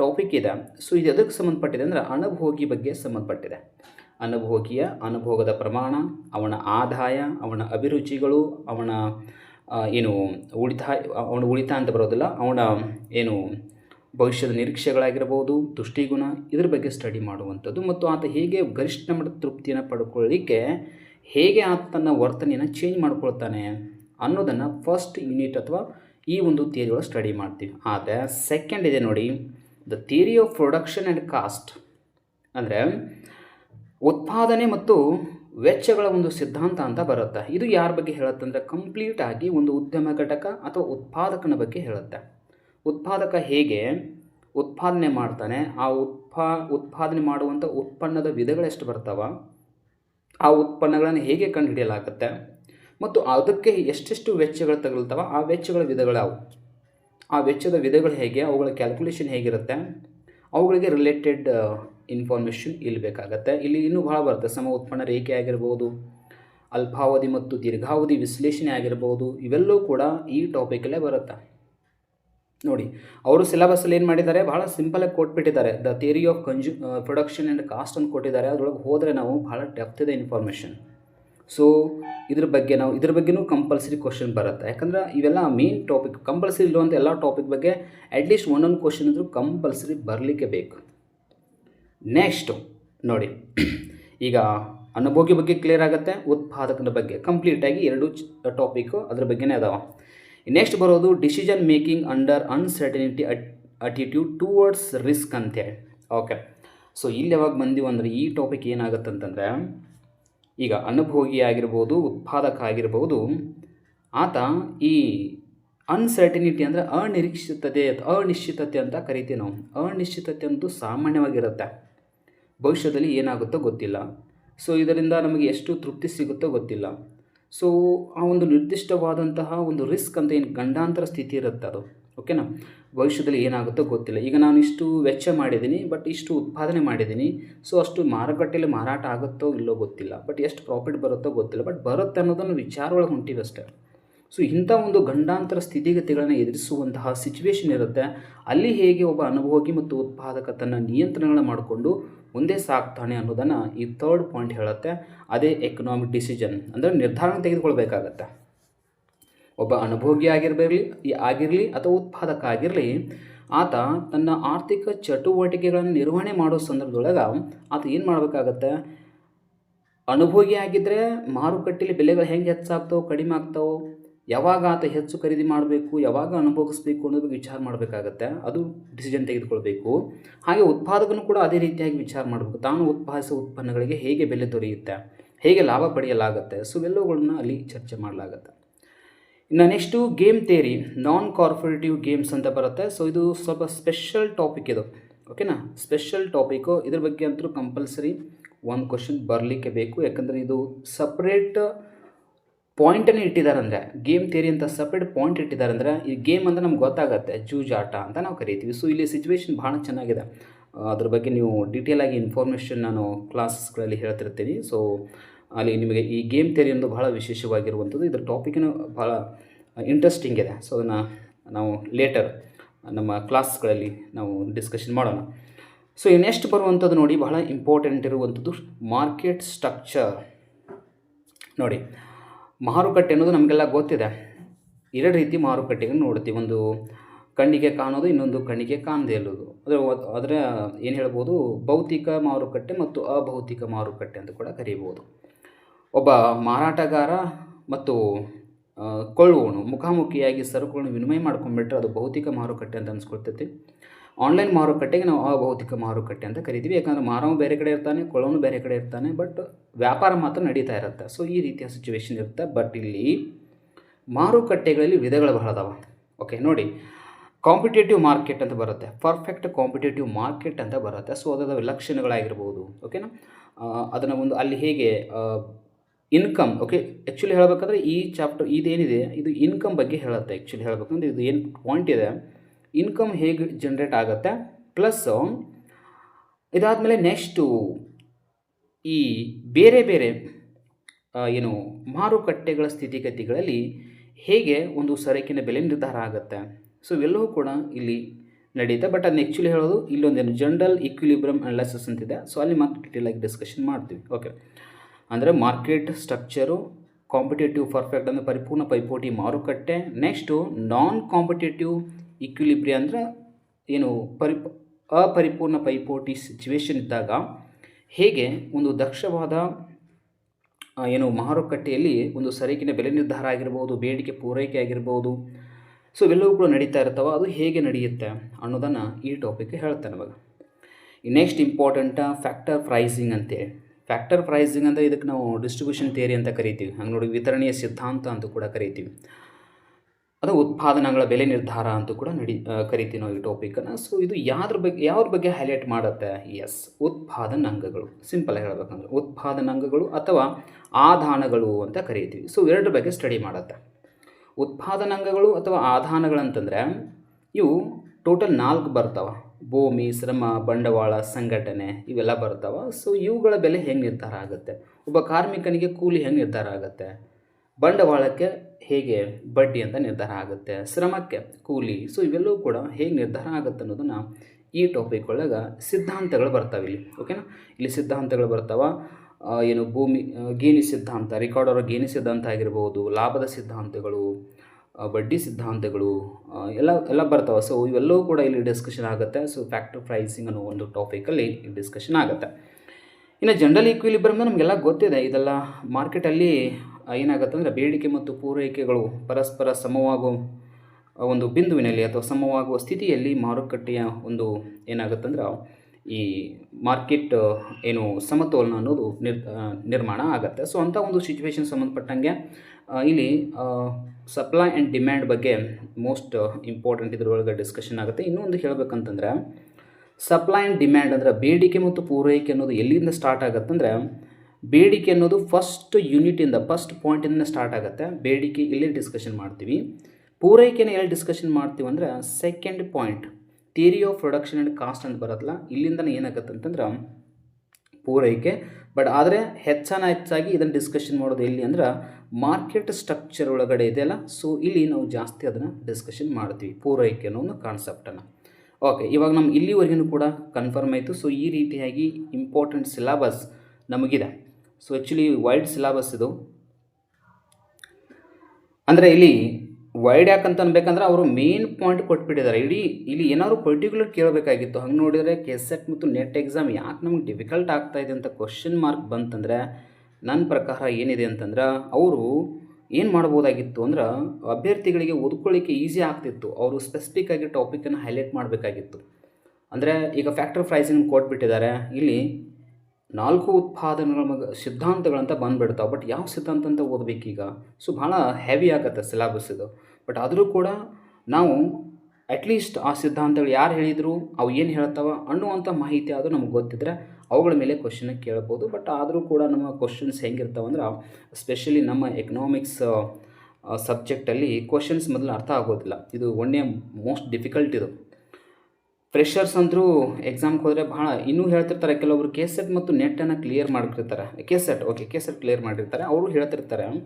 ಟಾಪಿಕ್ ಇದೆ ಸೊ ಇದು ಎದಕ್ಕೆ ಸಂಬಂಧಪಟ್ಟಿದೆ ಅಂದರೆ ಅನುಭೋಗಿ ಬಗ್ಗೆ ಸಂಬಂಧಪಟ್ಟಿದೆ. ಅನುಭೋಗಿಯ ಅನುಭೋಗದ ಪ್ರಮಾಣ, ಅವನ ಆದಾಯ, ಅವನ ಅಭಿರುಚಿಗಳು, ಅವನ ಏನು ಉಳಿತಾಯ ಅವನ ಉಳಿತಾಯ ಅಂತ ಬರೋದಿಲ್ಲ, ಅವನ ಏನು ಭವಿಷ್ಯದ ನಿರೀಕ್ಷೆಗಳಾಗಿರ್ಬೋದು, ದೃಷ್ಟಿಗುಣ, ಇದ್ರ ಬಗ್ಗೆ ಸ್ಟಡಿ ಮಾಡುವಂಥದ್ದು. ಮತ್ತು ಆತ ಹೇಗೆ ಗರಿಷ್ಠ ಮಟ್ಟದ ತೃಪ್ತಿಯನ್ನು ಪಡ್ಕೊಳ್ಳಿಕ್ಕೆ ಹೇಗೆ ಆತ ತನ್ನ ವರ್ತನೆಯನ್ನು ಚೇಂಜ್ ಮಾಡ್ಕೊಳ್ತಾನೆ? ಅನ್ನೋದನ್ನು ಫಸ್ಟ್ ಯೂನಿಟ್ ಅಥವಾ ಈ ಒಂದು ಥಿಯರಿಯೊಳಗೆ ಸ್ಟಡಿ ಮಾಡ್ತೀವಿ. ಆದರೆ ಸೆಕೆಂಡ್ ಇದೆ ನೋಡಿ the theory of production and cost ಅಂದರೆ ಉತ್ಪಾದನೆ ಮತ್ತು ವೆಚ್ಚಗಳ ಒಂದು ಸಿದ್ಧಾಂತ ಅಂತ ಬರುತ್ತೆ. ಇದು ಯಾರ ಬಗ್ಗೆ ಹೇಳುತ್ತಂದರೆ ಕಂಪ್ಲೀಟ್ ಆಗಿ ಒಂದು ಉದ್ಯಮ ಘಟಕ ಅಥವಾ ಉತ್ಪಾದಕನ ಬಗ್ಗೆ ಹೇಳುತ್ತೆ. ಉತ್ಪಾದಕ ಹೇಗೆ ಉತ್ಪಾದನೆ ಮಾಡ್ತಾನೆ, ಆ ಉತ್ಪಾ, ಉತ್ಪಾದನೆ ಮಾಡುವಂಥ ಉತ್ಪನ್ನದ ವಿಧಗಳೆಷ್ಟು ಬರ್ತಾವ, ಆ ಉತ್ಪನ್ನಗಳನ್ನು ಹೇಗೆ ಕಂಡುಹಿಡಿಯಲಾಗುತ್ತೆ ಮತ್ತು ಅದಕ್ಕೆ ಎಷ್ಟೆಷ್ಟು ವೆಚ್ಚಗಳು ತಗಲ್ತಾವ ಆ ವೆಚ್ಚಗಳ ವಿಧಗಳಾವು. ಆ ವೆಚ್ಚದ ವಿಧಗಳು ಹೇಗೆ, ಅವುಗಳ ಕ್ಯಾಲ್ಕುಲೇಷನ್ ಹೇಗಿರುತ್ತೆ, ಅವುಗಳಿಗೆ ರಿಲೇಟೆಡ್ ಇನ್ಫಾರ್ಮೇಷನ್ ಇಲ್ಲಿ ಬೇಕಾಗತ್ತೆ ಇಲ್ಲಿ ಇನ್ನೂ ಭಾಳ ಬರುತ್ತೆ. ಸಮ ಉತ್ಪನ್ನ ರೇಖೆ ಆಗಿರ್ಬೋದು, ಅಲ್ಪಾವಧಿ ಮತ್ತು ದೀರ್ಘಾವಧಿ ವಿಶ್ಲೇಷಣೆ ಆಗಿರ್ಬೋದು, ಇವೆಲ್ಲವೂ ಕೂಡ ಈ ಟಾಪಿಕಲ್ಲೇ ಬರುತ್ತೆ. ನೋಡಿ, ಅವರು ಸಿಲೆಬಸ್ಸಲ್ಲಿ ಏನು ಮಾಡಿದ್ದಾರೆ? ಭಾಳ ಸಿಂಪಲಾಗಿ ಕೊಟ್ಬಿಟ್ಟಿದ್ದಾರೆ. ದ ಥಿಯರಿ ಆಫ್ ಕನ್ಸ್ಯೂ ಪ್ರೊಡಕ್ಷನ್ ಆ್ಯಂಡ್ ಕಾಸ್ಟ್ ಅಂತ ಕೊಟ್ಟಿದ್ದಾರೆ. ಅದರೊಳಗೆ ಹೋದರೆ ನಾವು ಭಾಳ ಡೆಪ್ತ್ ಇದೆ ಇನ್ಫಾರ್ಮೇಷನ್ ಸೊ ಇದ್ರ ಬಗ್ಗೆ ನಾವು, ಇದ್ರ ಬಗ್ಗೆನೂ ಕಂಪಲ್ಸರಿ ಕ್ವಶನ್ ಬರುತ್ತೆ. ಯಾಕಂದ್ರೆ ಇವೆಲ್ಲ ಮೇನ್ ಟಾಪಿಕ್ ಕಂಪಲ್ಸರಿ ಇರುವಂಥ ಎಲ್ಲ ಟಾಪಿಕ್ ಬಗ್ಗೆ ಅಟ್ಲೀಸ್ಟ್ ಒಂದೊಂದು ಕ್ವಶನ್ ಇದ್ರೂ ಕಂಪಲ್ಸರಿ ಬರಲಿಕ್ಕೆ ಬೇಕು. ನೆಕ್ಸ್ಟು ನೋಡಿ. ಈಗ ಅನುಭೋಗಿ ಬಗ್ಗೆ ಕ್ಲಿಯರ್ ಆಗುತ್ತೆ, ಉತ್ಪಾದಕನ ಬಗ್ಗೆ. ಕಂಪ್ಲೀಟಾಗಿ ಎರಡು ಟಾಪಿಕ್ಕು ಅದ್ರ ಬಗ್ಗೆನೇ ಅದಾವ. ನೆಕ್ಸ್ಟ್ ಬರೋದು decision making under uncertainty attitude towards risk ಅಂತೇಳಿ ಓಕೆ ಸೊ ಇಲ್ಲಿ ಯಾವಾಗ ಬಂದೀವಿ ಅಂದರೆ ಈ ಟಾಪಿಕ್ ಏನಾಗುತ್ತೆ ಅಂತಂದರೆ ಈಗ ಅನುಭೋಗಿ ಆಗಿರ್ಬೋದು ಉತ್ಪಾದಕ ಆಗಿರ್ಬೋದು ಆತ ಈ ಅನ್ಸರ್ಟಿನಿಟಿ ಅಂದರೆ ಅನಿರೀಕ್ಷಿತತೆ, ಅನಿಶ್ಚಿತತೆ ಅಂತ ಕರಿತೀವಿ ನಾವು. ಅನಿಶ್ಚಿತತೆ ಅಂತೂ ಸಾಮಾನ್ಯವಾಗಿರುತ್ತೆ. ಭವಿಷ್ಯದಲ್ಲಿ ಏನಾಗುತ್ತೋ ಗೊತ್ತಿಲ್ಲ. ಸೊ ಇದರಿಂದ ನಮಗೆ ಎಷ್ಟು ತೃಪ್ತಿ ಸಿಗುತ್ತೋ ಗೊತ್ತಿಲ್ಲ. ಸೊ ಆ ಒಂದು ನಿರ್ದಿಷ್ಟವಾದಂತಹ ಒಂದು ರಿಸ್ಕ್ ಅಂತ ಏನು ಗಂಡಾಂತರ ಸ್ಥಿತಿ ಇರುತ್ತೆ ಅದು. ಓಕೆನಾ ಭವಿಷ್ಯದಲ್ಲಿ ಏನಾಗುತ್ತೋ ಗೊತ್ತಿಲ್ಲ. ಈಗ ನಾನು ಇಷ್ಟು ವೆಚ್ಚ ಮಾಡಿದ್ದೀನಿ ಬಟ್ ಇಷ್ಟು ಉತ್ಪಾದನೆ ಮಾಡಿದ್ದೀನಿ. ಸೊ ಅಷ್ಟು ಮಾರುಕಟ್ಟೆಯಲ್ಲಿ ಮಾರಾಟ ಆಗುತ್ತೋ ಇಲ್ಲೋ ಗೊತ್ತಿಲ್ಲ. ಬಟ್ ಎಷ್ಟು ಪ್ರಾಫಿಟ್ ಬರುತ್ತೋ ಗೊತ್ತಿಲ್ಲ. ಬಟ್ ಬರುತ್ತೆ ಅನ್ನೋದನ್ನು ವಿಚಾರ ಒಳಗೆ ಹೊಂಟಿವಿ ಅಷ್ಟೇ. ಸೊ ಇಂಥ ಒಂದು ಗಂಡಾಂತರ ಸ್ಥಿತಿಗತಿಗಳನ್ನು ಎದುರಿಸುವಂತಹ ಸಿಚುವೇಶನ್ ಇರುತ್ತೆ. ಅಲ್ಲಿ ಹೇಗೆ ಒಬ್ಬ ಅನುಭೋಗಿ ಮತ್ತು ಉತ್ಪಾದಕ ತನ್ನ ನಿಯಂತ್ರಣಗಳನ್ನ ಮಾಡಿಕೊಂಡು ಮುಂದೆ ಸಾಕ್ತಾನೆ ಅನ್ನೋದನ್ನು ಈ ಥರ್ಡ್ ಪಾಯಿಂಟ್ ಹೇಳುತ್ತೆ. ಅದೇ ಎಕನಾಮಿಕ್ ಡಿಸಿಷನ್ ಅಂದರೆ ನಿರ್ಧಾರ ತೆಗೆದುಕೊಳ್ಬೇಕಾಗತ್ತೆ. ಒಬ್ಬ ಅನುಭೋಗಿ ಆಗಿರಬೇಕಲಿ ಆಗಿರಲಿ ಅಥವಾ ಉತ್ಪಾದಕ ಆಗಿರಲಿ, ಆತ ತನ್ನ ಆರ್ಥಿಕ ಚಟುವಟಿಕೆಗಳನ್ನು ನಿರ್ವಹಣೆ ಮಾಡೋ ಸಂದರ್ಭದೊಳಗೆ ಆತ ಏನು ಮಾಡಬೇಕಾಗತ್ತೆ? ಅನುಭೋಗಿ ಆಗಿದ್ದರೆ ಮಾರುಕಟ್ಟೆಯಲ್ಲಿ ಬೆಲೆಗಳು ಹೆಂಗೆ ಹೆಚ್ಚಾಗ್ತಾವೆ, ಕಡಿಮೆ ಆಗ್ತಾವೆ, ಯಾವಾಗ ಆತ ಹೆಚ್ಚು ಖರೀದಿ ಮಾಡಬೇಕು, ಯಾವಾಗ ಅನುಭವಿಸ್ಬೇಕು ಅನ್ನೋದ್ರ ಬಗ್ಗೆ ವಿಚಾರ ಮಾಡಬೇಕಾಗತ್ತೆ. ಅದು ಡಿಸಿಷನ್ ತೆಗೆದುಕೊಳ್ಬೇಕು. ಹಾಗೆ ಉತ್ಪಾದಕನು ಕೂಡ ಅದೇ ರೀತಿಯಾಗಿ ವಿಚಾರ ಮಾಡಬೇಕು. ತಾನು ಉತ್ಪಾದಿಸುವ ಉತ್ಪನ್ನಗಳಿಗೆ ಹೇಗೆ ಬೆಲೆ ದೊರೆಯುತ್ತೆ? ಹೇಗೆ ಲಾಭ ಪಡೆಯಲಾಗುತ್ತೆ? ಸೊ ಇವೆಲ್ಲವುಗಳನ್ನ ಅಲ್ಲಿ ಚರ್ಚೆ ಮಾಡಲಾಗುತ್ತೆ. ಇನ್ನು next game theory non cooperative games ಅಂತ ಬರುತ್ತೆ ಸೊ ಇದು ಸ್ವಲ್ಪ ಸ್ಪೆಷಲ್ ಟಾಪಿಕ್ ಇದು. ಓಕೆನಾ ಸ್ಪೆಷಲ್ ಟಾಪಿಕ್ಕು ಇದ್ರ ಬಗ್ಗೆ ಅಂತೂ ಕಂಪಲ್ಸರಿ ಒಂದು ಕ್ವಶನ್ ಬರಲಿಕ್ಕೆ ಬೇಕು, ಯಾಕಂದರೆ ಇದು ಸಪ್ರೇಟ್ ಪಾಯಿಂಟನ್ನು ಇಟ್ಟಿದ್ದಾರೆ ಅಂದರೆ, ಗೇಮ್ ಥಿಯರಿ ಅಂತ ಸಪ್ರೇಟ್ ಪಾಯಿಂಟ್ ಇಟ್ಟಿದ್ದಾರೆ ಅಂದರೆ, ಈ ಗೇಮ್ ಅಂದರೆ ನಮ್ಗೆ ಗೊತ್ತಾಗುತ್ತೆ, ಜೂಜಾಟ ಅಂತ ನಾವು ಕರಿತೀವಿ. ಸೊ ಇಲ್ಲಿ ಸಿಚುವೇಶನ್ ಭಾಳ ಚೆನ್ನಾಗಿದೆ. ಅದ್ರ ಬಗ್ಗೆ ನೀವು ಡೀಟೇಲ್ ಆಗಿ ಇನ್ಫಾರ್ಮೇಷನ್ ನಾನು ಕ್ಲಾಸಸ್ಗಳಲ್ಲಿ ಹೇಳ್ತಿರ್ತೀನಿ. ಸೊ ಅಲ್ಲಿ ನಿಮಗೆ ಈ ಗೇಮ್ ಥಿಯರಿ ಒಂದು ಭಾಳ ವಿಶೇಷವಾಗಿರುವಂಥದ್ದು. ಇದರ ಟಾಪಿಕನ್ನು ಭಾಳ ಇಂಟ್ರೆಸ್ಟಿಂಗ್ ಇದೆ. ಸೊ ಅದನ್ನು ನಾವು ಲೇಟರ್ ನಮ್ಮ ಕ್ಲಾಸ್ಗಳಲ್ಲಿ ನಾವು ಡಿಸ್ಕಷನ್ ಮಾಡೋಣ. ಸೊ ಈ ನೆಕ್ಸ್ಟ್ ಬರುವಂಥದ್ದು ನೋಡಿ, ಬಹಳ ಇಂಪಾರ್ಟೆಂಟ್ ಇರುವಂಥದ್ದು ಮಾರ್ಕೆಟ್ ಸ್ಟ್ರಕ್ಚರ್ ನೋಡಿ, ಮಾರುಕಟ್ಟೆ ಅನ್ನೋದು ನಮಗೆಲ್ಲ ಗೊತ್ತಿದೆ. ಎರಡು ರೀತಿ ಮಾರುಕಟ್ಟೆಯನ್ನು ನೋಡ್ತೀವಿ ಒಂದು ಕಣ್ಣಿಗೆ ಕಾಣೋದು, ಇನ್ನೊಂದು ಕಣ್ಣಿಗೆ ಕಾಣದೇ ಇರೋದು ಅದರ ಅದರ ಏನು ಹೇಳ್ಬೋದು? ಭೌತಿಕ ಮಾರುಕಟ್ಟೆ ಮತ್ತು ಅಭೌತಿಕ ಮಾರುಕಟ್ಟೆ ಅಂತ ಕೂಡ ಕರೀಬೋದು ಒಬ್ಬ ಮಾರಾಟಗಾರ ಮತ್ತು ಕೊಳ್ಳುವನು ಮುಖಾಮುಖಿಯಾಗಿ ಸರಕುಗಳನ್ನು ವಿನಿಮಯ ಮಾಡ್ಕೊಂಡ್ಬಿಟ್ರೆ ಅದು ಭೌತಿಕ ಮಾರುಕಟ್ಟೆ ಅಂತ ಅನ್ಸ್ಕೊಳ್ತೈತಿ. ಆನ್ಲೈನ್ ಮಾರುಕಟ್ಟೆಗೆ ನಾವು ಅಭೌತಿಕ ಮಾರುಕಟ್ಟೆ ಅಂತ ಕರಿತೀವಿ. ಯಾಕಂದ್ರೆ ಮಾರವನು ಬೇರೆ ಕಡೆ ಇರ್ತಾನೆ ಕೊಳ್ಳೋನು ಬೇರೆ ಕಡೆ ಇರ್ತಾನೆ, ಬಟ್ ವ್ಯಾಪಾರ ಮಾತ್ರ ನಡೀತಾ ಇರುತ್ತೆ. ಸೊ ಈ ರೀತಿಯ ಸಿಚುವೇಶನ್ ಇರುತ್ತೆ. ಬಟ್ ಇಲ್ಲಿ ಮಾರುಕಟ್ಟೆಗಳಲ್ಲಿ ವಿಧಗಳು ಬಹಳ ಅದಾವ. ಓಕೆ ನೋಡಿ. ಕಾಂಪಿಟೇಟಿವ್ ಮಾರ್ಕೆಟ್ ಅಂತ ಬರುತ್ತೆ. ಪರ್ಫೆಕ್ಟ್ ಕಾಂಪಿಟೇಟಿವ್ ಮಾರ್ಕೆಟ್ ಅಂತ ಬರುತ್ತೆ. ಸೊ ಅದರ ಲಕ್ಷಣಗಳಾಗಿರ್ಬೋದು. ಓಕೆನಾ ಅದನ್ನು ಒಂದು ಅಲ್ಲಿ ಹೇಗೆ ಇನ್ಕಮ್ ಓಕೆ ಆ್ಯಕ್ಚುಲಿ ಹೇಳಬೇಕಂದ್ರೆ ಈ ಚಾಪ್ಟರ್ ಇದೇನಿದೆ, ಇದು ಇನ್ಕಮ್ ಬಗ್ಗೆ ಹೇಳುತ್ತೆ. ಆ್ಯಕ್ಚುಲಿ ಹೇಳಬೇಕಂದ್ರೆ ಇದು ಏನು ಪಾಯಿಂಟ್ ಇದೆ? ಇನ್ಕಮ್ ಹೇಗೆ ಜನ್ರೇಟ್ ಆಗುತ್ತೆ? ಪ್ಲಸ್ಸು ಇದಾದಮೇಲೆ ನೆಕ್ಸ್ಟು ಈ ಬೇರೆ ಬೇರೆ ಏನು ಮಾರುಕಟ್ಟೆಗಳ ಸ್ಥಿತಿಗತಿಗಳಲ್ಲಿ ಹೇಗೆ ಒಂದು ಸರಕಿನ ಬೆಲೆ ನಿರ್ಧಾರ ಆಗುತ್ತೆ. ಸೊ ಇವೆಲ್ಲವೂ ಕೂಡ ಇಲ್ಲಿ ನಡೆಯುತ್ತೆ ಬಟ್ ಅದನ್ನ ಆ್ಯಕ್ಚುಲಿ ಹೇಳೋದು ಇಲ್ಲೊಂದೇನು ಜನರಲ್ ಇಕ್ವಿಲಿಬ್ರಮ್ ಅನಾಲಿಸಿಸ್ ಅಂತಿದೆ. ಸೊ ಅಲ್ಲಿ ಮತ್ತೆ ಡೀಟೇಲಾಗಿ ಡಿಸ್ಕಷನ್ ಮಾಡ್ತೀವಿ. ಓಕೆ ಅಂದರೆ ಮಾರ್ಕೆಟ್ ಸ್ಟ್ರಕ್ಚರು ಕಾಂಪಿಟೇಟಿವ್ ಪರ್ಫೆಕ್ಟ್ ಅಂದರೆ ಪರಿಪೂರ್ಣ ಪೈಪೋಟಿ ಮಾರುಕಟ್ಟೆ. ನೆಕ್ಸ್ಟು ನಾನ್ ಕಾಂಪಿಟೇಟಿವ್ ಇಕ್ವಿಲಿಬ್ರಿ ಅಂದರೆ ಏನು ಪರಿ, ಅಪರಿಪೂರ್ಣ ಪೈಪೋಟಿ ಸಿಚುವೇಶನ್ ಇದ್ದಾಗ ಹೇಗೆ ಒಂದು ದಕ್ಷವಾದ ಏನು ಮಾರುಕಟ್ಟೆಯಲ್ಲಿ ಒಂದು ಸರಕಿನ ಬೆಲೆ ನಿರ್ಧಾರ ಆಗಿರ್ಬೋದು, ಬೇಡಿಕೆ ಪೂರೈಕೆ ಆಗಿರ್ಬೋದು, ಸೊ ಇವೆಲ್ಲವೂ ಕೂಡ ನಡೀತಾ ಇರ್ತಾವೆ. ಅದು ಹೇಗೆ ನಡೆಯುತ್ತೆ ಅನ್ನೋದನ್ನು ಈ ಟಾಪಿಕ್ ಹೇಳ್ತೇನೆ ಇವಾಗ. ನೆಕ್ಸ್ಟ್ ಇಂಪಾರ್ಟೆಂಟ ಫ್ಯಾಕ್ಟರ್ ಪ್ರೈಸಿಂಗ್ ಅಂತೇಳಿ. ಫ್ಯಾಕ್ಟರ್ ಪ್ರೈಸಿಂಗ್ ಅಂದರೆ ಇದಕ್ಕೆ ನಾವು ಡಿಸ್ಟ್ರಿಬ್ಯೂಷನ್ ಥಿಯರಿ ಅಂತ ಕರಿತೀವಿ. ಹಂಗೆ ನೋಡಿ ವಿತರಣೆಯ ಸಿದ್ಧಾಂತ ಅಂತ ಕೂಡ ಕರಿತೀವಿ. ಅದು ಉತ್ಪಾದನೆಗಳ ಬೆಲೆ ನಿರ್ಧಾರ ಅಂತ ಕೂಡ ನಡಿ ಕರಿತೀವಿ ನಾವು ಈ ಟಾಪಿಕನ್ನು ಸೊ ಇದು ಯಾವ್ದ್ರ ಬಗ್ಗೆ ಯಾವ್ದ್ರ ಬಗ್ಗೆ ಹೈಲೈಟ್ ಮಾಡುತ್ತೆ? ಎಸ್ ಉತ್ಪಾದನಾಂಗಗಳು. ಸಿಂಪಲ್ ಹೇಳಬೇಕಂದ್ರೆ ಉತ್ಪಾದನಾಂಗಗಳು ಅಥವಾ ಆಧಾನಗಳು ಅಂತ ಕರಿತೀವಿ. ಸೊ ಎರಡರ ಬಗ್ಗೆ ಸ್ಟಡಿ ಮಾಡುತ್ತೆ. ಉತ್ಪಾದನಾಂಗಗಳು ಅಥವಾ ಆಧಾನಗಳಂತಂದರೆ ಇವು ಟೋಟಲ್ ನಾಲ್ಕು ಬರ್ತಾವ. ಭೂಮಿ, ಶ್ರಮ, ಬಂಡವಾಳ, ಸಂಘಟನೆ ಇವೆಲ್ಲ ಬರ್ತಾವೆ ಸೊ ಇವುಗಳ ಬೆಲೆ ಹೆಂಗೆ ನಿರ್ಧಾರ ಆಗುತ್ತೆ? ಒಬ್ಬ ಕಾರ್ಮಿಕನಿಗೆ ಕೂಲಿ ಹೆಂಗೆ ನಿರ್ಧಾರ ಆಗುತ್ತೆ? ಬಂಡವಾಳಕ್ಕೆ ಹೇಗೆ ಬಡ್ಡಿ ಅಂತ ನಿರ್ಧಾರ ಆಗುತ್ತೆ? ಶ್ರಮಕ್ಕೆ ಕೂಲಿ ಸೊ ಇವೆಲ್ಲವೂ ಕೂಡ ಹೇಗೆ ನಿರ್ಧಾರ ಆಗುತ್ತೆ ಅನ್ನೋದನ್ನು ಈ ಟಾಪಿಕ್ ಒಳಗೆ ಸಿದ್ಧಾಂತಗಳು ಬರ್ತಾವೆ ಇಲ್ಲಿ ಓಕೆನಾ ಇಲ್ಲಿ ಸಿದ್ಧಾಂತಗಳು ಬರ್ತಾವೆ. ಏನು ಭೂಮಿ ಗೇಣಿ ಸಿದ್ಧಾಂತ ರೆಕಾರ್ಡ್ ಅವರ ಗೇಣಿ ಸಿದ್ಧಾಂತ ಆಗಿರ್ಬೋದು, ಲಾಭದ ಸಿದ್ಧಾಂತಗಳು ಬಡ್ಡಿ ಸಿದ್ಧಾಂತಗಳು ಎಲ್ಲ ಎಲ್ಲ ಬರ್ತಾವೆ. ಸೊ ಇವೆಲ್ಲವೂ ಕೂಡ ಇಲ್ಲಿ ಡಿಸ್ಕಷನ್ ಆಗುತ್ತೆ. ಸೊ ಫ್ಯಾಕ್ಟರ್ ಪ್ರೈಸಿಂಗ್ ಅನ್ನೋ ಒಂದು ಟಾಪಿಕಲ್ಲಿ ಡಿಸ್ಕಷನ್ ಆಗುತ್ತೆ. ಇನ್ನು ಜನರಲ್ ಈಕ್ವಿಲಿಬ್ರಮ್ ನಮಗೆಲ್ಲ ಗೊತ್ತಿದೆ. ಇದೆಲ್ಲ ಮಾರ್ಕೆಟಲ್ಲಿ ಏನಾಗುತ್ತೆ ಅಂದರೆ ಬೇಡಿಕೆ ಮತ್ತು ಪೂರೈಕೆಗಳು ಪರಸ್ಪರ ಸಮವಾಗುವ ಒಂದು ಬಿಂದುವಿನಲ್ಲಿ ಅಥವಾ ಸಮವಾಗುವ ಸ್ಥಿತಿಯಲ್ಲಿ ಮಾರುಕಟ್ಟೆಯ ಒಂದು ಏನಾಗುತ್ತೆ ಅಂದ್ರೆ ಈ ಮಾರ್ಕೆಟ್ ಏನು ಸಮತೋಲನ ಅನ್ನೋದು ನಿರ್ ನಿರ್ಮಾಣ ಆಗುತ್ತೆ. ಸೊ ಅಂಥ ಒಂದು ಸಿಚುವೇಶನ್ ಸಂಬಂಧಪಟ್ಟಂಗೆ ಇಲ್ಲಿ ಸಪ್ಲೈ ಆ್ಯಂಡ್ ಡಿಮ್ಯಾಂಡ್ ಬಗ್ಗೆ ಮೋಸ್ಟ್ ಇಂಪಾರ್ಟೆಂಟ್ ಇದ್ರೊಳಗೆ ಡಿಸ್ಕಷನ್ ಆಗುತ್ತೆ. ಇನ್ನೊಂದು ಹೇಳಬೇಕಂತಂದ್ರೆ ಸಪ್ಲೈ ಆ್ಯಂಡ್ ಡಿಮ್ಯಾಂಡ್ ಅಂದರೆ ಬೇಡಿಕೆ ಮತ್ತು ಪೂರೈಕೆ ಅನ್ನೋದು ಎಲ್ಲಿಂದ ಸ್ಟಾರ್ಟ್ ಆಗುತ್ತೆ ಅಂದರೆ, ಬೇಡಿಕೆ ಅನ್ನೋದು ಫಸ್ಟ್ ಯೂನಿಟಿಂದ ಫಸ್ಟ್ ಪಾಯಿಂಟಿಂದ ಸ್ಟಾರ್ಟ್ ಆಗುತ್ತೆ. ಬೇಡಿಕೆ ಇಲ್ಲಿ ಡಿಸ್ಕಷನ್ ಮಾಡ್ತೀವಿ. ಪೂರೈಕೆನ ಎಲ್ಲಿ ಡಿಸ್ಕಷನ್ ಮಾಡ್ತೀವಿ ಅಂದರೆ second point theory of production and cost ಅಂತ ಬರುತ್ತಲ್ಲ, ಇಲ್ಲಿಂದನೇ ಏನಾಗುತ್ತೆ ಅಂತಂದ್ರೆ ಪೂರೈಕೆ. ಬಟ್ ಆದರೆ ಹೆಚ್ಚಾನ ಹೆಚ್ಚಾಗಿ ಇದನ್ನು ಡಿಸ್ಕಷನ್ ಮಾಡೋದು ಎಲ್ಲಿ ಅಂದ್ರೆ ಮಾರ್ಕೆಟ್ ಸ್ಟ್ರಕ್ಚರ್ ಒಳಗಡೆ ಇದೆಯಲ್ಲ ಸೊ ಇಲ್ಲಿ ನಾವು ಜಾಸ್ತಿ ಅದನ್ನು ಡಿಸ್ಕಷನ್ ಮಾಡ್ತೀವಿ, ಪೂರೈಕೆ ಅನ್ನೋ ಒಂದು ಕಾನ್ಸೆಪ್ಟನ್ನು ಓಕೆ ಇವಾಗ ನಮ್ಮ ಇಲ್ಲಿವರೆಗೂ ಕೂಡ ಕನ್ಫರ್ಮ್ ಆಯಿತು. ಸೊ ಈ ರೀತಿಯಾಗಿ ಇಂಪಾರ್ಟೆಂಟ್ ಸಿಲಾಬಸ್ ನಮಗಿದೆ. ಸೊ ಆ್ಯಕ್ಚುಲಿ ವೈಡ್ ಸಿಲಾಬಸ್ ಇದು. ಅಂದರೆ ಇಲ್ಲಿ ವೈಡ್ ಯಾಕಂತ ಅನ್ಬೇಕಂದ್ರೆ ಅವರು ಮೇನ್ ಪಾಯಿಂಟ್ ಕೊಟ್ಬಿಟ್ಟಿದ್ದಾರೆ ಇಡೀ ಇಲ್ಲಿ ಏನಾದ್ರು ಪರ್ಟಿಕ್ಯುಲರ್ ಕೇಳಬೇಕಾಗಿತ್ತು. ಹಂಗೆ ನೋಡಿದರೆ ಕೆಸೆಟ್ ಮತ್ತು ನೆಟ್ ಎಕ್ಸಾಮ್ ಯಾಕೆ ನಮ್ಗೆ ಡಿಫಿಕಲ್ಟ್ ಆಗ್ತಾ ಇದೆ ಅಂತ ಕ್ವಶನ್ ಮಾರ್ಕ್ ಬಂತಂದ್ರೆ ನನ್ನ ಪ್ರಕಾರ ಏನಿದೆ ಅಂತಂದ್ರೆ ಅವರು ಏನು ಮಾಡ್ಬೋದಾಗಿತ್ತು ಅಂದ್ರೆ ಅಭ್ಯರ್ಥಿಗಳಿಗೆ ಓದ್ಕೊಳ್ಳಿಕ್ಕೆ ಈಸಿ ಆಗ್ತಿತ್ತು. ಅವರು ಸ್ಪೆಸಿಫಿಕ್ ಆಗಿ ಟಾಪಿಕನ್ನು ಹೈಲೈಟ್ ಮಾಡಬೇಕಾಗಿತ್ತು. ಅಂದರೆ ಈಗ ಫ್ಯಾಕ್ಟರ್ ಪ್ರೈಸಿಂಗ್ ಕೊಟ್ಬಿಟ್ಟಿದ್ದಾರೆ. ಇಲ್ಲಿ ನಾಲ್ಕು ಉತ್ಪಾದನೆಗಳ ಸಿದ್ಧಾಂತಗಳಂತ ಬಂದುಬಿಡ್ತಾವೆ. ಬಟ್ ಯಾವ ಸಿದ್ಧಾಂತ ಅಂತ ಓದಬೇಕೀಗ? ಸೊ ಭಾಳ ಹೆವಿ ಆಗುತ್ತೆ ಸಿಲೆಬಸ್ ಇದು. ಬಟ್ ಆದರೂ ಕೂಡ ನಾವು ಅಟ್ಲೀಸ್ಟ್ ಆ ಸಿದ್ಧಾಂತಗಳು ಯಾರು ಹೇಳಿದರು ಅವು ಏನು ಹೇಳ್ತಾವೆ ಅನ್ನುವಂಥ ಮಾಹಿತಿ ಆದರೂ ನಮ್ಗೆ ಗೊತ್ತಿದ್ರೆ ಅವುಗಳ ಮೇಲೆ ಕ್ವಶನ್ ಕೇಳ್ಬೋದು. ಬಟ್ ಆದರೂ ಕೂಡ ನಮ್ಮ ಕ್ವಶನ್ಸ್ ಹೆಂಗಿರ್ತಾವೆ ಅಂದ್ರೆ ಸ್ಪೆಷಲಿ ನಮ್ಮ ಎಕನಾಮಿಕ್ಸ್ ಸಬ್ಜೆಕ್ಟಲ್ಲಿ ಕ್ವಶನ್ಸ್ ಮೊದಲು ಅರ್ಥ ಆಗೋದಿಲ್ಲ. ಇದು ಒಳ್ಳೆಯ ಮೋಸ್ಟ್ ಡಿಫಿಕಲ್ಟ್ ಇದು. ಫ್ರೆಷರ್ಸ್ ಅಂದರೂ ಎಕ್ಸಾಮ್ಗೆ ಹೋದರೆ ಭಾಳ ಇನ್ನೂ ಹೇಳ್ತಿರ್ತಾರೆ. ಕೆಲವೊಬ್ರು ಕೆ ಸೆಟ್ ಮತ್ತು ನೆಟ್ಟನ್ನು ಕ್ಲಿಯರ್ ಮಾಡಿರ್ತಾರೆ K SET okay K SET clear ಮಾಡಿರ್ತಾರೆ. ಅವರು ಹೇಳ್ತಿರ್ತಾರೆ "ಏ,